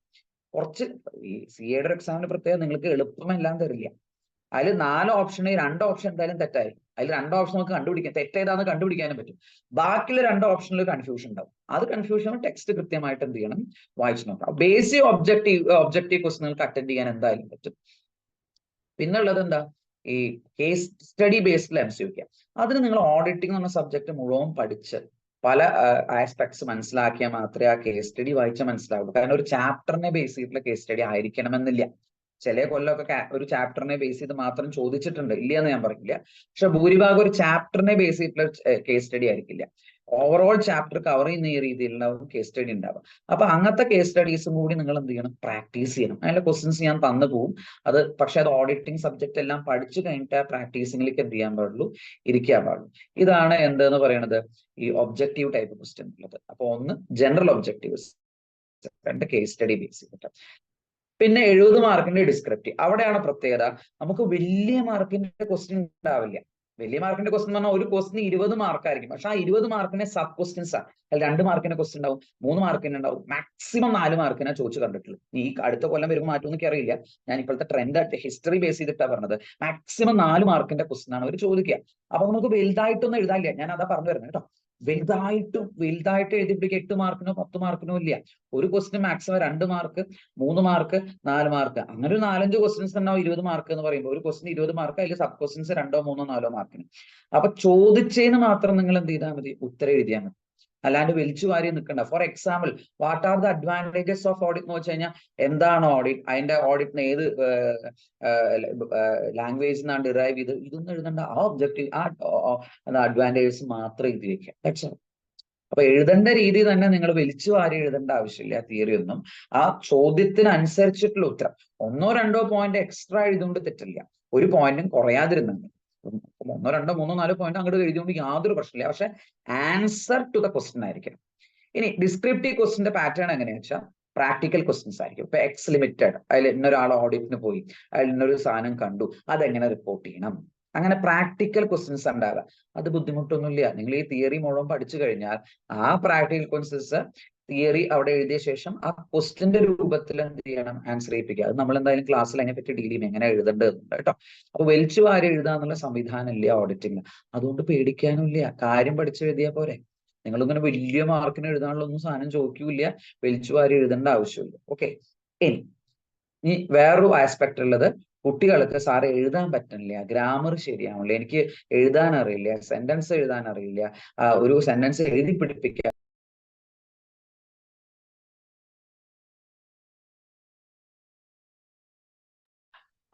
കുറച്ച് ഈ സി എയുടെ എക്സാമിന് പ്രത്യേകത നിങ്ങൾക്ക് എളുപ്പമെല്ലാം തരില്ല. അതിൽ നാല് ഓപ്ഷനിൽ രണ്ട് ഓപ്ഷൻ എന്തായാലും തെറ്റായി. അതിൽ രണ്ട് ഓപ്ഷൻ നമുക്ക് കണ്ടുപിടിക്കാം. തെറ്റേതാന്ന് കണ്ടുപിടിക്കാനും പറ്റും. ബാക്കിയുള്ള രണ്ട് ഓപ്ഷനിൽ കൺഫ്യൂഷൻ ഉണ്ടാവും. അത് കൺഫ്യൂഷൻ ടെക്സ്റ്റ് കൃത്യമായിട്ട് എന്ത് ചെയ്യണം? വായിച്ചു നോക്കാം. ബേസിക് ഒബ്ജക്റ്റീവ് ഒബ്ജക്റ്റീവ് ക്വസ്റ്റിനുകൾക്ക് അറ്റൻഡ് ചെയ്യാൻ എന്തായാലും പറ്റും. പിന്നെ ഉള്ളത് എന്താ? ഈ കേസ് സ്റ്റഡി ബേസ്ഡിൽ എം സി അതിന് നിങ്ങൾ ഓഡിറ്റിംഗ് എന്ന സബ്ജക്ട് മുഴുവൻ പഠിച്ച് പല ആസ്പെക്ട്സ് മനസ്സിലാക്കിയാൽ മാത്രമേ ആ കേസ് സ്റ്റഡി വായിച്ചാൽ മനസ്സിലാവുള്ളൂ. കാരണം ഒരു ചാപ്റ്ററിനെ ബേസ് ചെയ്തിട്ടുള്ള കേസ് സ്റ്റഡി ആയിരിക്കണമെന്നില്ല. ചില കൊല്ലമൊക്കെ ഒരു ചാപ്റ്ററിനെ ബേസ് ചെയ്ത് മാത്രം ചോദിച്ചിട്ടുണ്ട്. ഇല്ല എന്ന് ഞാൻ പറയില്ല പക്ഷെ ഭൂരിഭാഗം ഒരു ചാപ്റ്ററിനെ ബേസ് ചെയ്തിട്ടുള്ള കേസ് സ്റ്റഡി ആയിരിക്കില്ല. ഓവറോൾ ചാപ്റ്റർ കവർ ചെയ്യുന്ന ഈ രീതിയിലുള്ള കേസ് സ്റ്റഡി ഉണ്ടാവും അപ്പൊ അങ്ങനത്തെ കേസ് സ്റ്റഡീസും കൂടി നിങ്ങൾ എന്ത് ചെയ്യണം? പ്രാക്ടീസ് ചെയ്യണം. അതിന്റെ ക്വസ്റ്റ്യൻസ് ഞാൻ തന്നു പോകും. അത് പക്ഷെ അത് ഓഡിറ്റിംഗ് സബ്ജക്റ്റ് എല്ലാം പഠിച്ചു കഴിഞ്ഞിട്ട് ആ പ്രാക്ടീസിംഗിലേക്ക് എന്ത് ചെയ്യാൻ പാടുള്ളൂ? ഇരിക്കാൻ പാടുള്ളൂ. ഇതാണ് എന്തെന്ന് പറയുന്നത് ഈ ഒബ്ജക്റ്റീവ് ടൈപ്പ് ക്വസ്റ്റ്യൻ ഉള്ളത്. അപ്പൊ ഒന്ന് ജനറൽ ഒബ്ജക്റ്റീവ്സ് രണ്ട് കേസ് സ്റ്റഡി ബേസ് ചെയ്തിട്ട്. പിന്നെ എഴുപത് മാർക്കിന്റെ ഡിസ്ക്രിപ്റ്റ്. അവിടെയാണ് പ്രത്യേകത. നമുക്ക് വലിയ മാർക്കിന്റെ ക്വസ്റ്റ്യൻ ഉണ്ടാവില്ല. വലിയ മാർക്കിന്റെ ക്വസ്റ്റ്യൻ പറഞ്ഞാൽ ഒരു ക്വസ്റ്റിന് ഇരുപത് മാർക്കായിരിക്കും. പക്ഷെ ആ ഇരുപത് മാർക്കിന്റെ സബ് ക്വസ്റ്റ്യൻസ് ആണ് അതിൽ രണ്ട് മാർക്കിന്റെ ക്വസ്റ്റ്യൻ ഉണ്ടാവും. മൂന്ന് മാർക്കിന് ഉണ്ടാവും. മാക്സിമം നാല് മാർക്കിനെ ചോദിച്ചു കണ്ടിട്ടുള്ളൂ. ഈ അടുത്ത കൊല്ലം വരുമ്പോൾ മാറ്റം എനിക്ക് അറിയില്ല ഞാൻ ഇപ്പോഴത്തെ ട്രെൻഡ് ഹിസ്റ്ററി ബേസ് ചെയ്തിട്ടാണ് പറഞ്ഞത്. മാക്സിമം നാല് മാർക്കിന്റെ ക്വസ്റ്റ്യൻ ആണ് അവർ ചോദിക്കുക. അപ്പൊ നമുക്ക് വലുതായിട്ടൊന്നും എഴുതാനില്ല. ഞാൻ അതാ പറഞ്ഞു വരുന്നത് കേട്ടോ. വലുതായിട്ട് വലുതായിട്ട് എഴുതിപ്പിടിക്കുക എട്ട് മാർക്കിനോ പത്ത് മാർക്കിനോ ഇല്ല. ഒരു ക്വസ്റ്റിന് മാക്സിമം രണ്ട് മാർക്ക് മൂന്ന് മാർക്ക് നാല് മാർക്ക്. അങ്ങനെ ഒരു നാലഞ്ച് ക്വസ്റ്റ്യൻസ് ഉണ്ടാവും ഇരുപത് മാർക്ക് എന്ന് പറയുമ്പോൾ. ഒരു ക്വസ്റ്റിന് ഇരുപത് മാർക്ക് അതിൽ സബ് ക്വസ്റ്റ്യൻസ് രണ്ടോ മൂന്നോ നാലോ മാർക്കിന്. അപ്പൊ ചോദിച്ചതിന് മാത്രം നിങ്ങൾ എന്ത് ചെയ്താൽ മതി? ഉത്തരം എഴുതിയാൽ മതി. അല്ലാണ്ട് വലിച്ചു വാരി നിൽക്കണ്ട for example what are the advantages of audit എന്ന് വെച്ച് കഴിഞ്ഞാൽ എന്താണ് ഓഡിറ്റ് അതിന്റെ ഓഡിറ്റിന് ഏത് ലാംഗ്വേജ് നിന്നാണ് ഡിറൈവ് ചെയ്ത് ഇതൊന്നും എഴുതണ്ട. ആ ഒബ്ജക്റ്റീവ് ആ അഡ്വാന്റേജസ് മാത്രം ഇതിലേക്ക് വെക്കുക അപ്പൊ എഴുതേണ്ട രീതി തന്നെ നിങ്ങൾ വലിച്ചു വാരി എഴുതേണ്ട ആവശ്യമില്ല തിയറി ഒന്നും. ആ ചോദ്യത്തിന് അനുസരിച്ചിട്ടുള്ള ഉത്തരം. ഒന്നോ രണ്ടോ പോയിന്റ് എക്സ്ട്രാ എഴുതുകൊണ്ട് തെറ്റില്ല. ഒരു പോയിന്റും കുറയാതിരുന്നുണ്ട് ഒന്നോ രണ്ടോ മൂന്നോ നാലോ പോയിന്റ് അങ്ങോട്ട് എഴുതിയോണ്ട് യാതൊരു പ്രശ്നമില്ല പക്ഷെ ആൻസർ ടു ദ ക്വസ്റ്റൻ ആയിരിക്കും. ഇനി ഡിസ്ക്രിപ്റ്റീവ് ക്വസ്റ്റിന്റെ പാറ്റേൺ എങ്ങനെയാ വെച്ചാൽ പ്രാക്ടിക്കൽ ക്വസ്റ്റ്യൻസ് ആയിരിക്കും. ഇപ്പൊ എക്സ് ലിമിറ്റഡ് അതിൽ ഇന്നൊരാൾ ഓഡിറ്റിന് പോയി അതിൽ ഇന്നൊരു സാധനം കണ്ടു അതെങ്ങനെ റിപ്പോർട്ട് ചെയ്യണം? അങ്ങനെ പ്രാക്ടിക്കൽ ക്വസ്റ്റ്യൻസ് ഉണ്ടാവുക. അത് ബുദ്ധിമുട്ടൊന്നുമില്ല. നിങ്ങൾ ഈ തിയറി മുഴുവൻ പഠിച്ചു കഴിഞ്ഞാൽ ആ പ്രാക്ടിക്കൽ ക്വസ്റ്റ്യൻസ് തിയറി അവിടെ എഴുതിയ ശേഷം ആ ക്വസ്റ്റിന്റെ രൂപത്തിൽ എന്ത് ചെയ്യണം? ആൻസർ ചെയ്യിപ്പിക്കുക. അത് നമ്മൾ എന്തായാലും ക്ലാസ്സിൽ അതിനെ പറ്റി ഡീൽ ചെയ്യും. എങ്ങനെ എഴുതേണ്ടതുണ്ട് കേട്ടോ. അപ്പൊ വലിച്ചു വാരി എഴുതുക എന്നുള്ള സംവിധാനം ഇല്ല ഓഡിറ്റിംഗിൽ അതുകൊണ്ട് പേടിക്കാനും ഇല്ല. കാര്യം പഠിച്ചു എഴുതിയാൽ പോരെ. നിങ്ങളിങ്ങനെ വലിയ മാർക്കിന് എഴുതാനുള്ള ഒന്നും സാധനം ചോദിക്കൂല വലിച്ചു വാരി എഴുതേണ്ട ആവശ്യമില്ല. ഓക്കെ ഇനി ഇനി വേറൊരു ആസ്പെക്ട് ഉള്ളത്. കുട്ടികൾക്ക് സാറ് എഴുതാൻ പറ്റണില്ല. ഗ്രാമർ ശരിയാവില്ല എനിക്ക് എഴുതാൻ അറിയില്ല സെന്റൻസ് എഴുതാൻ അറിയില്ല ഒരു സെന്റൻസ് എഴുതി പിടിപ്പിക്കാൻ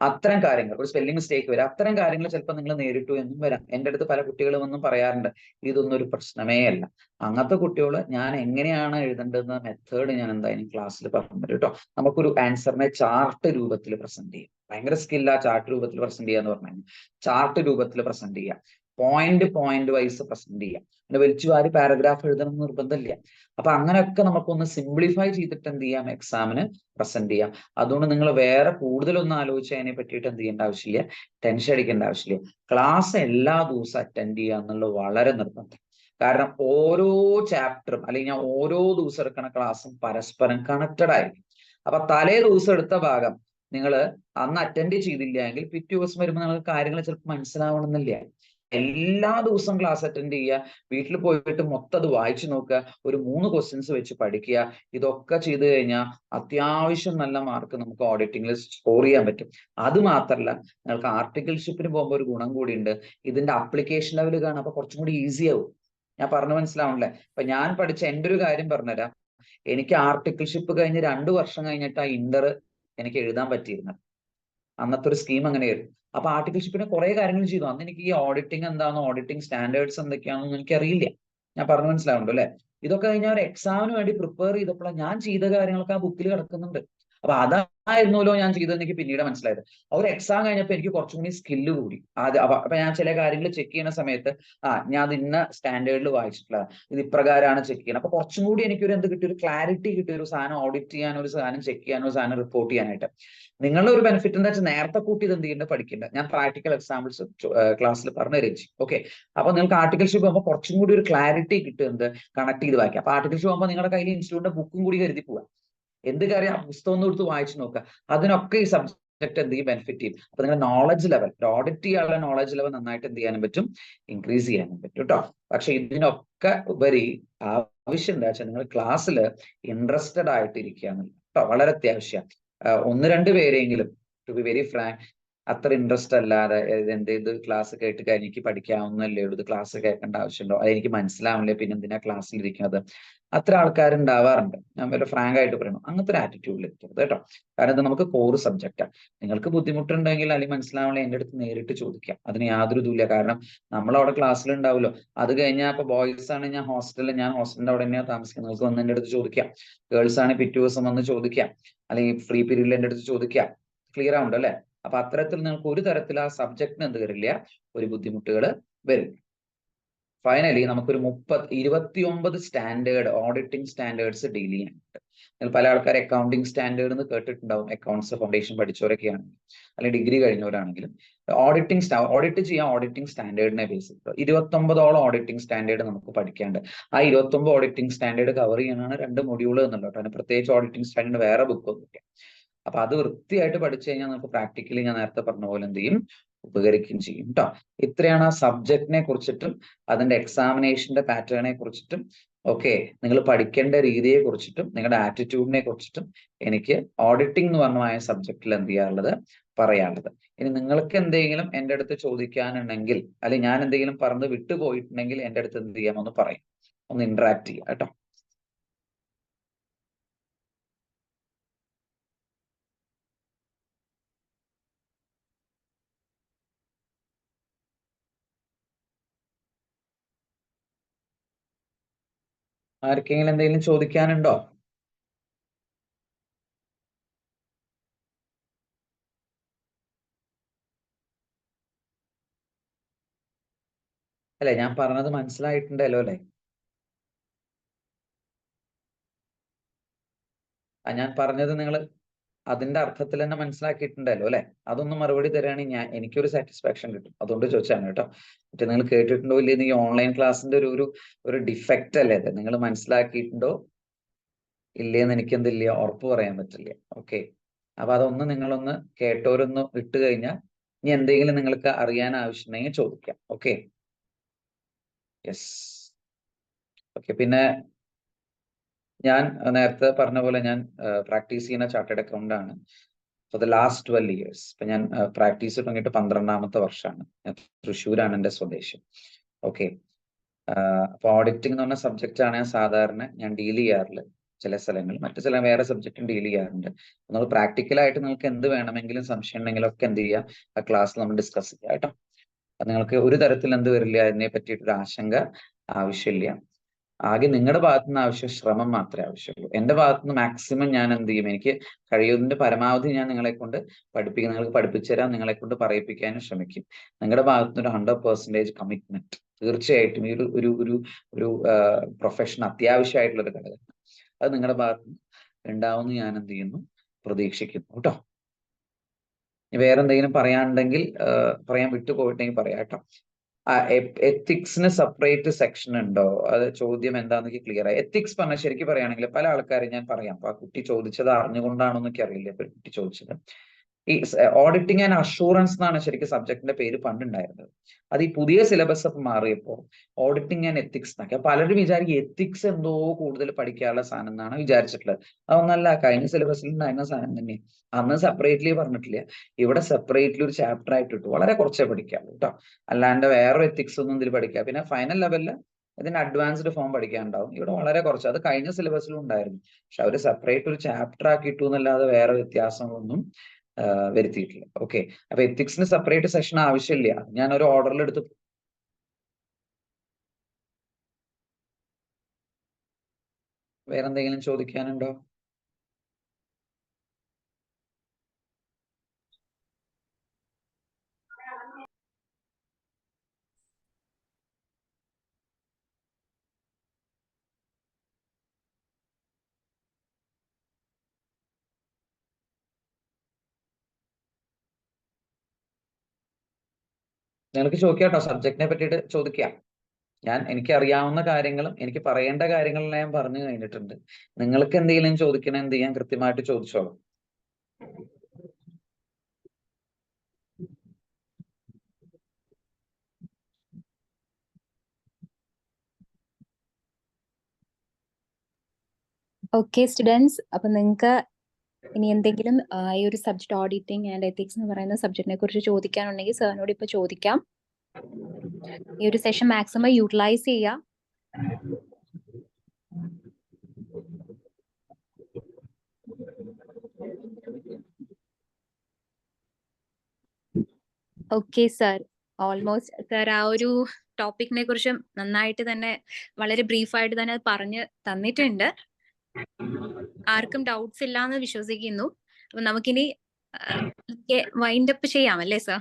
അത്തരം കാര്യങ്ങൾ ഒരു സ്പെല്ലിംഗ് മിസ്റ്റേക്ക് വരാം അത്തരം കാര്യങ്ങൾ ചിലപ്പോൾ നിങ്ങൾ നേരിട്ടു എന്നും വരാം. എന്റെ അടുത്ത് പല കുട്ടികളും ഒന്നും പറയാറുണ്ട് ഇതൊന്നും ഒരു പ്രശ്നമേ അല്ല. അങ്ങനത്തെ കുട്ടികൾ ഞാൻ എങ്ങനെയാണ് എഴുതേണ്ടതെന്ന മെത്തേഡ് ഞാൻ എന്തായാലും ക്ലാസ്സിൽ പറഞ്ഞു തരും കേട്ടോ നമുക്കൊരു ആൻസറിനെ ചാർട്ട് രൂപത്തിൽ പ്രസന്റ് ചെയ്യാം. ഭയങ്കര സ്കില്ല ചാർട്ട് രൂപത്തിൽ പ്രസന്റ് ചെയ്യാന്ന് പറഞ്ഞു ചാർട്ട് രൂപത്തിൽ പ്രസന്റ് ചെയ്യാം. പോയിന്റ് പോയിന്റ് വൈസ് പ്രസന്റ് ചെയ്യാം. പിന്നെ വലിച്ചു വാരി പാരഗ്രാഫ് എഴുതണം നിർബന്ധമില്ല. അപ്പൊ അങ്ങനെയൊക്കെ നമുക്കൊന്ന് സിംപ്ലിഫൈ ചെയ്തിട്ട് എന്ത് ചെയ്യാം? എക്സാമിന് പ്രസന്റ് ചെയ്യാം. അതുകൊണ്ട് നിങ്ങൾ വേറെ കൂടുതലൊന്നും ആലോചിച്ച് അതിനെ പറ്റിയിട്ട് എന്ത് ചെയ്യേണ്ട ആവശ്യമില്ല. ടെൻഷൻ അടിക്കേണ്ട ആവശ്യമില്ല. ക്ലാസ് എല്ലാ ദിവസവും അറ്റൻഡ് ചെയ്യുക എന്നുള്ളത് വളരെ നിർബന്ധം. കാരണം ഓരോ ചാപ്റ്ററും അല്ലെങ്കിൽ ഞാൻ ഓരോ ദിവസം എടുക്കുന്ന ക്ലാസ്സും പരസ്പരം കണക്റ്റഡ് ആയിരിക്കും. അപ്പൊ തലേ ദിവസം എടുത്ത ഭാഗം നിങ്ങൾ അന്ന് അറ്റൻഡ് ചെയ്തില്ല എങ്കിൽ പിറ്റേ ദിവസം വരുമ്പോൾ നിങ്ങൾക്ക് കാര്യങ്ങൾ ചിലപ്പോൾ മനസ്സിലാവണമെന്നില്ല. എല്ലാ ദിവസവും ക്ലാസ് അറ്റൻഡ് ചെയ്യുക. വീട്ടിൽ പോയിട്ട് മൊത്തം അത് വായിച്ചു നോക്കുക. ഒരു മൂന്ന് ക്വസ്റ്റ്യൻസ് വെച്ച് പഠിക്കുക. ഇതൊക്കെ ചെയ്തു കഴിഞ്ഞാൽ അത്യാവശ്യം നല്ല മാർക്ക് നമുക്ക് ഓഡിറ്റിംഗിൽ സ്കോർ ചെയ്യാൻ പറ്റും. അത് മാത്രമല്ല നിങ്ങൾക്ക് ആർട്ടിക്കിൾഷിപ്പിന് പോകുമ്പോൾ ഒരു ഗുണം കൂടിയുണ്ട് ഇതിന്റെ അപ്ലിക്കേഷൻ ലെവൽ കാണാൻ അപ്പൊ കുറച്ചും കൂടി ഈസി ആവും. ഞാൻ പറഞ്ഞു മനസ്സിലാവണല്ലേ? അപ്പൊ ഞാൻ പഠിച്ച എന്റെ ഒരു കാര്യം പറഞ്ഞുതരാം. എനിക്ക് ആർട്ടിക്കിൾഷിപ്പ് കഴിഞ്ഞ് രണ്ടു വർഷം കഴിഞ്ഞിട്ട് ആ ഇന്റർ എനിക്ക് എഴുതാൻ പറ്റിയിരുന്നത്. അന്നത്തെ ഒരു സ്കീം അങ്ങനെയായിരുന്നു. അപ്പൊ ആർട്ടിക്കിൾഷിപ്പിന് കുറെ കാര്യങ്ങൾ ചെയ്തു. അന്ന് എനിക്ക് ഈ ഓഡിറ്റിംഗ് എന്താണ് ഓഡിറ്റിംഗ് സ്റ്റാൻഡേർഡ്സ് എന്തൊക്കെയാണെന്ന് എനിക്ക് അറിയില്ല ഞാൻ പറഞ്ഞു മനസ്സിലാവുന്നുണ്ട് അല്ലെ? ഇതൊക്കെ കഴിഞ്ഞ ഒരു എക്സാമിന് വേണ്ടി പ്രിപ്പയർ ചെയ്തപ്പോൾ ഞാൻ ചെയ്ത കാര്യങ്ങളൊക്കെ ആ ബുക്കിൽ കിടക്കുന്നുണ്ട്. അപ്പൊ അതായിരുന്നല്ലോ ഞാൻ ചെയ്തത് എനിക്ക് പിന്നീട് മനസ്സിലായത്. ഒരു എക്സാം കഴിഞ്ഞപ്പോൾ എനിക്ക് കുറച്ചും കൂടി സ്കില്ല് കൂടി. അപ്പൊ അപ്പൊ ഞാൻ ചില കാര്യങ്ങൾ ചെക്ക് ചെയ്യുന്ന സമയത്ത് ആ ഞാൻ അത് ഇന്ന സ്റ്റാൻഡേർഡിൽ വായിച്ചിട്ടില്ല ഇത് ഇപ്രകാരമാണ് ചെക്ക് ചെയ്യുന്നത്. അപ്പൊ കുറച്ചും കൂടി എനിക്കൊരു എന്ത് കിട്ടിയ ഒരു ക്ലാരിറ്റി കിട്ടിയ ഒരു സാധനം ഓഡിറ്റ് ചെയ്യാൻ ഒരു സാധനം ചെക്ക് ചെയ്യാനോ ഒരു സാധനം റിപ്പോർട്ട് ചെയ്യാനായിട്ട്. നിങ്ങളുടെ ഒരു ബെനിഫിറ്റ് എന്താ വെച്ചാൽ നേരത്തെ കൂട്ടി ഇത് എന്ത് ചെയ്യേണ്ട പഠിക്കേണ്ട. ഞാൻ പ്രാക്ടിക്കൽ എക്സാമ്പിൾസ് ക്ലാസ്സിൽ പറഞ്ഞു തരും ഓക്കെ അപ്പൊ നിങ്ങൾക്ക് ആർട്ടിക്കൽഷിപ്പ് പോകുമ്പോൾ കുറച്ചും കൂടി ഒരു ക്ലാരിറ്റി കിട്ടുന്നത് കണക്ട് ചെയ്ത് വായിക്കാം അപ്പൊ ആർട്ടിക്കൽഷിപ്പ് പോകുമ്പോൾ നിങ്ങളുടെ കയ്യിൽ ഇൻസ്റ്റിറ്റ്യൂട്ടിന്റെ ബുക്കും കൂടി കരുതി പോവാം. എന്ത് കാര്യം? ആ പുസ്തകം ഒന്ന് എടുത്ത് വായിച്ചു നോക്കുക അതിനൊക്കെ ഈ സബ്ജക്ട് എന്ത് ചെയ്യും? ബെനിഫിറ്റ് ചെയ്യും. അപ്പൊ നിങ്ങളുടെ നോളജ് ലെവൽ ഓഡിറ്റ് ചെയ്യാനുള്ള നോളജ് ലെവൽ നന്നായിട്ട് എന്ത് ചെയ്യാനും പറ്റും? ഇൻക്രീസ് ചെയ്യാനും പറ്റും കേട്ടോ പക്ഷെ ഇതിനൊക്കെ ഉപരി ആവശ്യം എന്താ വെച്ചാൽ നിങ്ങൾ ക്ലാസ്സിൽ ഇൻട്രസ്റ്റഡ് ആയിട്ട് ഇരിക്കുക വളരെ അത്യാവശ്യം. ഒന്ന് രണ്ട് പേരെങ്കിലും ടു ബി വെരി ഫ്രാങ്ക് അത്ര ഇൻട്രസ്റ്റ് അല്ലാതെ എന്ത് ഇത് ക്ലാസ് കേട്ട് എനിക്ക് പഠിക്കാവുന്നല്ലേ ഉള്ളൂ. ഇത് ക്ലാസ് കേൾക്കേണ്ട ആവശ്യമുണ്ടോ? അത് എനിക്ക് മനസ്സിലാവില്ലേ പിന്നെ എന്തിനാ ക്ലാസ്സിൽ ഇരിക്കുന്നത് അത്ര ആൾക്കാരുണ്ടാവാറുണ്ട് ഞാൻ വല്ല ഫ്രാങ്ക് ആയിട്ട് പറയുന്നു അങ്ങനത്തെ ഒരു ആറ്റിറ്റ്യൂഡിൽ എത്തരുത് കേട്ടോ. കാരണം ഇത് നമുക്ക് കോർ സബ്ജക്റ്റാണ് നിങ്ങൾക്ക് ബുദ്ധിമുട്ടുണ്ടെങ്കിൽ അല്ലെങ്കിൽ മനസ്സിലാവണേ എന്റെ അടുത്ത് നേരിട്ട് ചോദിക്കാം. അതിന് യാതൊരു ഇതുമില്ല. കാരണം നമ്മൾ അവിടെ ക്ലാസ്സിൽ ഉണ്ടാവുമല്ലോ അത് കഴിഞ്ഞാൽ ഇപ്പൊ ബോയ്സ് ആണ് ഞാൻ ഹോസ്റ്റലിൽ ഞാൻ ഹോസ്റ്റലിന്റെ അവിടെ തന്നെയാണ് താമസിക്കുന്നത്. നിങ്ങൾക്ക് വന്ന് എന്റെ അടുത്ത് ചോദിക്കാം. ഗേൾസ് ആണ് പിറ്റേ ദിവസം വന്ന് ചോദിക്കാം. അല്ലെങ്കിൽ ഫ്രീ പീരീഡിൽ എന്റെ അടുത്ത് ചോദിക്കാം. ക്ലിയർ ആവുണ്ടോ അല്ലെ? അപ്പൊ അത്തരത്തിൽ നിങ്ങൾക്ക് ഒരു തരത്തിൽ ആ സബ്ജക്റ്റിന് എന്ത് വരില്ല? ഒരു ബുദ്ധിമുട്ടുകൾ വരും. ഫൈനലി നമുക്കൊരു മുപ്പത് ഇരുപത്തി ഒമ്പത് സ്റ്റാൻഡേർഡ് ഓഡിറ്റിംഗ് സ്റ്റാൻഡേർഡ്സ് ഡീൽ ചെയ്യാനുണ്ട് പല ആൾക്കാർ അക്കൗണ്ടിങ് സ്റ്റാൻഡേർഡ് എന്ന് കേട്ടിട്ടുണ്ടാവും. അക്കൗണ്ട്സ് ഫൗണ്ടേഷൻ പഠിച്ചവരൊക്കെയാണ്. അല്ലെങ്കിൽ ഡിഗ്രി കഴിഞ്ഞവരാണെങ്കിലും. ഓഡിറ്റിംഗ് സ്റ്റാ ഓഡിറ്റ് ചെയ്യാൻ ഓഡിറ്റിംഗ് സ്റ്റാൻഡേർഡിനെ ബേസ് ചെയ്തിട്ട് ഇരുപത്തൊമ്പതോളം ഓഡിറ്റിംഗ് സ്റ്റാൻഡേർഡ് നമുക്ക് പഠിക്കാണ്ട് ആ ഇരുപത്തൊമ്പത് ഓഡിറ്റിംഗ് സ്റ്റാൻഡേർഡ് കവർ ചെയ്യാനാണ് രണ്ട് മൊഡ്യൂൾ എന്നുള്ളത് പ്രത്യേകിച്ച് ഓഡിറ്റിംഗ് സ്റ്റാൻഡേർഡ് വേറെ ബുക്ക് ബുക്കൊന്നുമില്ല അപ്പൊ അത് വൃത്തിയായിട്ട് പഠിച്ചു കഴിഞ്ഞാൽ നമുക്ക് പ്രാക്ടിക്കലി ഞാൻ നേരത്തെ പറഞ്ഞ പോലെ എന്ത് ചെയ്യും? ഉപകരിക്കുകയും ചെയ്യും കേട്ടോ ഇത്രയാണ് ആ സബ്ജക്റ്റിനെ കുറിച്ചിട്ടും അതിന്റെ എക്സാമിനേഷന്റെ പാറ്റേണെ കുറിച്ചിട്ടും ഓക്കെ നിങ്ങൾ പഠിക്കേണ്ട രീതിയെ കുറിച്ചിട്ടും നിങ്ങളുടെ ആറ്റിറ്റ്യൂഡിനെ കുറിച്ചിട്ടും എനിക്ക് ഓഡിറ്റിംഗ് എന്ന് പറഞ്ഞ സബ്ജക്റ്റിൽ എന്ത് ചെയ്യാറുള്ളത് പറയാനുള്ളത്. ഇനി നിങ്ങൾക്ക് എന്തെങ്കിലും എന്റെ അടുത്ത് ചോദിക്കാനുണ്ടെങ്കിൽ അല്ലെങ്കിൽ ഞാൻ എന്തെങ്കിലും പറഞ്ഞ് വിട്ടുപോയിട്ടുണ്ടെങ്കിൽ എന്റെ അടുത്ത് എന്ത് ചെയ്യാമെന്ന് പറയും. ഒന്ന് ഇന്ററാക്ട് ചെയ്യാം കേട്ടോ ആർക്കെങ്കിലും എന്തെങ്കിലും ചോദിക്കാനുണ്ടോ? അല്ലെ ഞാൻ പറഞ്ഞത് മനസ്സിലായിട്ടുണ്ടല്ലോ അല്ലെ? ഞാൻ പറഞ്ഞത് നിങ്ങൾ അതിന്റെ അർത്ഥത്തിൽ തന്നെ മനസ്സിലാക്കിയിട്ടുണ്ടല്ലോ അല്ലെ? അതൊന്നും മറുപടി തരാണെങ്കിൽ ഞാൻ എനിക്കൊരു സാറ്റിസ്ഫാക്ഷൻ കിട്ടും. അതുകൊണ്ട് ചോദിച്ചാണ് കേട്ടോ. മറ്റേ നിങ്ങൾ കേട്ടിട്ടുണ്ടോ ഇല്ലേ? ഈ ഓൺലൈൻ ക്ലാസ്സിന്റെ ഒരു ഒരു ഒരു ഡിഫക്റ്റ് അല്ലേ അത് നിങ്ങൾ മനസ്സിലാക്കിയിട്ടുണ്ടോ ഇല്ലേന്ന് എനിക്ക് എന്തില്ല ഉറപ്പ് പറയാൻ പറ്റില്ല. ഓക്കെ അപ്പൊ അതൊന്ന് നിങ്ങളൊന്ന് കേട്ടോരൊന്ന് ഇട്ട് കഴിഞ്ഞാൽ ഇനി എന്തെങ്കിലും നിങ്ങൾക്ക് അറിയാൻ ആവശ്യമുണ്ടെങ്കിൽ ചോദിക്കാം. ഓക്കെ യെസ് ഓക്കെ പിന്നെ ഞാൻ നേരത്തെ പറഞ്ഞ പോലെ ഞാൻ പ്രാക്ടീസ് ചെയ്യുന്ന ചാർട്ടേഡ് അക്കൗണ്ട് ആണ്. For the last twelve years ഇപ്പൊ ഞാൻ പ്രാക്ടീസ് തുടങ്ങിയിട്ട് പന്ത്രണ്ടാമത്തെ വർഷമാണ്. തൃശ്ശൂരാണ് എന്റെ സ്വദേശം. ഓക്കെ അപ്പൊ ഓഡിറ്റിംഗ് എന്ന് പറഞ്ഞ സബ്ജക്റ്റ് ആണ് ഞാൻ സാധാരണ ഞാൻ ഡീൽ ചെയ്യാറുള്ളത് ചില സ്ഥലങ്ങളിൽ. മറ്റു ചില വേറെ സബ്ജക്റ്റും ഡീൽ ചെയ്യാറുണ്ട്. നമ്മൾ പ്രാക്ടിക്കലായിട്ട് നിങ്ങൾക്ക് എന്ത് വേണമെങ്കിലും സംശയം ഉണ്ടെങ്കിലും ഒക്കെ എന്ത് ചെയ്യാം? ആ ക്ലാസ്സിൽ നമ്മൾ ഡിസ്കസ് ചെയ്യാം കേട്ടോ. നിങ്ങൾക്ക് ഒരു തരത്തിൽ എന്ത് വരില്ല അതിനെ പറ്റിയിട്ടൊരു ആശങ്ക ആവശ്യമില്ല. ആകെ നിങ്ങളുടെ ഭാഗത്തു നിന്ന് ആവശ്യം ശ്രമം മാത്രമേ ആവശ്യമുള്ളൂ എന്റെ ഭാഗത്തു നിന്ന് മാക്സിമം ഞാൻ എന്ത് ചെയ്യും? എനിക്ക് കഴിയുന്നതിന്റെ പരമാവധി ഞാൻ നിങ്ങളെ കൊണ്ട് പഠിപ്പിക്കും. നിങ്ങൾക്ക് പഠിപ്പിച്ചു തരാം. നിങ്ങളെ കൊണ്ട് പറയിപ്പിക്കാനും ശ്രമിക്കും. നിങ്ങളുടെ ഭാഗത്തു നിന്ന് ഒരു ഹൺഡ്രഡ് പെർസെന്റേജ് കമ്മിറ്റ്മെന്റ് തീർച്ചയായിട്ടും ഈ ഒരു ഒരു ഒരു ഒരു പ്രൊഫഷൻ അത്യാവശ്യമായിട്ടുള്ള ഒരു ഘടകമാണ്. അത് നിങ്ങളുടെ ഭാഗത്ത് ഉണ്ടാവുമെന്ന് ഞാൻ എന്ത് ചെയ്യുന്നു? പ്രതീക്ഷിക്കുന്നു. കേട്ടോ? വേറെ എന്തെങ്കിലും പറയാനുണ്ടെങ്കിൽ പറയാൻ വിട്ടുപോയിട്ടുണ്ടെങ്കിൽ പറയാം കേട്ടോ. എത്തിക്സിന് സെപ്പറേറ്റ് സെക്ഷൻ ഉണ്ടോ? അത് ചോദ്യം എന്താണെന്ന് ക്ലിയർ ആയി. എത്തിക്സ് പറഞ്ഞാൽ ശരിക്കും പറയുകയാണെങ്കിൽ പല ആൾക്കാരും ഞാൻ പറയാം. അപ്പൊ ആ കുട്ടി ചോദിച്ചത് അറിഞ്ഞുകൊണ്ടാണോ എന്നൊക്കെ അറിയില്ല കുട്ടി ചോദിച്ചത്. ഈ ഓഡിറ്റിംഗ് ആൻഡ് അഷൂറൻസ് എന്നാണ് ശരിക്കും സബ്ജക്റ്റിന്റെ പേര് പണ്ടുണ്ടായിരുന്നത്. അത് ഈ പുതിയ സിലബസ് മാറിയപ്പോൾ ഓഡിറ്റിംഗ് ആൻഡ് എത്തിക്സ് എന്നൊക്കെ പലരും വിചാരിക്കും എത്തിക്സ് എന്തോ കൂടുതൽ പഠിക്കാനുള്ള സാധനം എന്നാണ് വിചാരിച്ചിട്ടുള്ളത്. അതൊന്നല്ല കഴിഞ്ഞ സിലബസിൽ ഉണ്ടായിരുന്ന സാധനം തന്നെ. അന്ന് സെപ്പറേറ്റ്ലി പറഞ്ഞിട്ടില്ല. ഇവിടെ സെപ്പറേറ്റ്ലി ഒരു ചാപ്റ്റർ ആയിട്ട് ഇട്ടു. വളരെ കുറച്ചേ പഠിക്കാവൂ കേട്ടോ അല്ലാണ്ട് വേറെ എത്തിക്സ് ഒന്നും ഇതിൽ പഠിക്കാം. പിന്നെ ഫൈനൽ ലെവലിൽ ഇതിന് അഡ്വാൻസ്ഡ് ഫോം പഠിക്കാനുണ്ടാവും. ഇവിടെ വളരെ കുറച്ച്. അത് കഴിഞ്ഞ സിലബസിലും ഉണ്ടായിരുന്നു. പക്ഷെ അവർ സെപ്പറേറ്റ് ഒരു ചാപ്റ്റർ ആക്കിയിട്ടു എന്നല്ലാതെ വേറെ വ്യത്യാസങ്ങളൊന്നും വരുത്തിയിട്ടില്ല. ഓക്കെ. അപ്പൊ എത്തിക്സിന് സെപ്പറേറ്റ് സെഷൻ ആവശ്യമില്ല. ഞാൻ ഒരു ഓർഡറിൽ എടുത്ത് വേറെന്തെങ്കിലും ചോദിക്കാനുണ്ടോ? നിങ്ങൾക്ക് ചോദിക്കാട്ടോ സബ്ജക്റ്റിനെ പറ്റിയിട്ട് ചോദിക്കാം. ഞാൻ എനിക്ക് അറിയാവുന്ന കാര്യങ്ങളും എനിക്ക് പറയേണ്ട കാര്യങ്ങളെല്ലാം ഞാൻ പറഞ്ഞു കഴിഞ്ഞിട്ടുണ്ട്. നിങ്ങൾക്ക് എന്തെങ്കിലും ചോദിക്കണ എന്ത് ചെയ്യാൻ കൃത്യമായിട്ട് ചോദിച്ചോളൂ. ഓക്കെ സ്റ്റുഡൻസ് അപ്പൊ നിങ്ങൾക്ക് ഇനി എന്തെങ്കിലും ഈ ഒരു സബ്ജക്ട് ഓഡിറ്റിംഗ് ആൻഡ് എത്തിക്സ് എന്ന് പറയുന്ന സബ്ജക്റ്റിനെ കുറിച്ച് ചോദിക്കാനുണ്ടെങ്കിൽ സാറിനോട് ഇപ്പൊ ചോദിക്കാം. ഈ ഒരു സെഷൻ മാക്സിമം യൂട്ടിലൈസ് ചെയ്യാം. ഓക്കെ സർ ഓൾമോസ്റ്റ് സർ ആ ഒരു ടോപ്പിക്കിനെ കുറിച്ച് നന്നായിട്ട് തന്നെ വളരെ ബ്രീഫായിട്ട് തന്നെ പറഞ്ഞ് തന്നിട്ടുണ്ട്. ആർക്കും ഡൗട്ട്സ് ഇല്ലാന്ന് വിശ്വസിക്കുന്നു. അപ്പൊ നമുക്കിനി വൈൻഡ് അപ്പ് ചെയ്യാം അല്ലേ സർ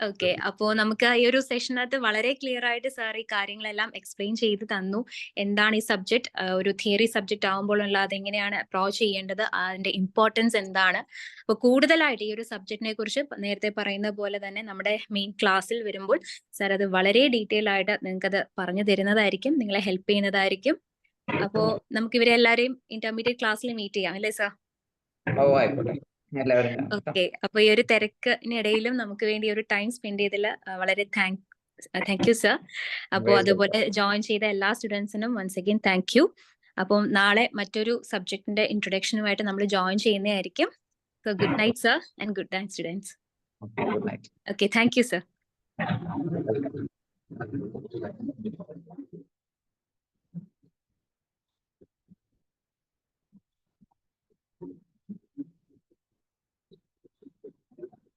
ഓക്കെ അപ്പോ നമുക്ക് ഈ ഒരു സെഷനകത്ത് വളരെ ക്ലിയർ ആയിട്ട് സാർ ഈ കാര്യങ്ങളെല്ലാം എക്സ്പ്ലെയിൻ ചെയ്ത് തന്നു. എന്താണ് ഈ സബ്ജക്ട് ഒരു തിയറി സബ്ജക്ട് ആകുമ്പോഴുള്ള അതെങ്ങനെയാണ് അപ്രോച്ച് ചെയ്യേണ്ടത്? അതിന്റെ ഇമ്പോർട്ടൻസ് എന്താണ്? അപ്പൊ കൂടുതലായിട്ട് ഈ ഒരു സബ്ജക്റ്റിനെ കുറിച്ച് നേരത്തെ പറയുന്ന പോലെ തന്നെ നമ്മുടെ മെയിൻ ക്ലാസ്സിൽ വരുമ്പോൾ സാർ അത് വളരെ ഡീറ്റെയിൽ ആയിട്ട് നിങ്ങൾക്ക് അത് പറഞ്ഞു തരുന്നതായിരിക്കും. നിങ്ങളെ ഹെൽപ്പ് ചെയ്യുന്നതായിരിക്കും. അപ്പോ നമുക്ക് ഇവരെ എല്ലാരെയും ഇന്റർമീഡിയറ്റ് ക്ലാസ്സിൽ മീറ്റ് ചെയ്യാം അല്ലേ സാർ. ഓക്കെ അപ്പൊ ഈ ഒരു തിരക്കിനിടയിലും നമുക്ക് വേണ്ടി ഒരു ടൈം സ്പെൻഡ് ചെയ്തതിൽ വളരെ താങ്ക് താങ്ക് യു സർ അപ്പോൾ അതുപോലെ ജോയിൻ ചെയ്ത എല്ലാ സ്റ്റുഡൻസിനും വൺസ് അഗൈൻ താങ്ക് യു അപ്പം നാളെ മറ്റൊരു സബ്ജക്റ്റിന്റെ ഇൻട്രൊഡക്ഷനുമായിട്ട് നമ്മൾ ജോയിൻ ചെയ്യുന്നതായിരിക്കും. So good night sir and good night students. Okay thank you sir.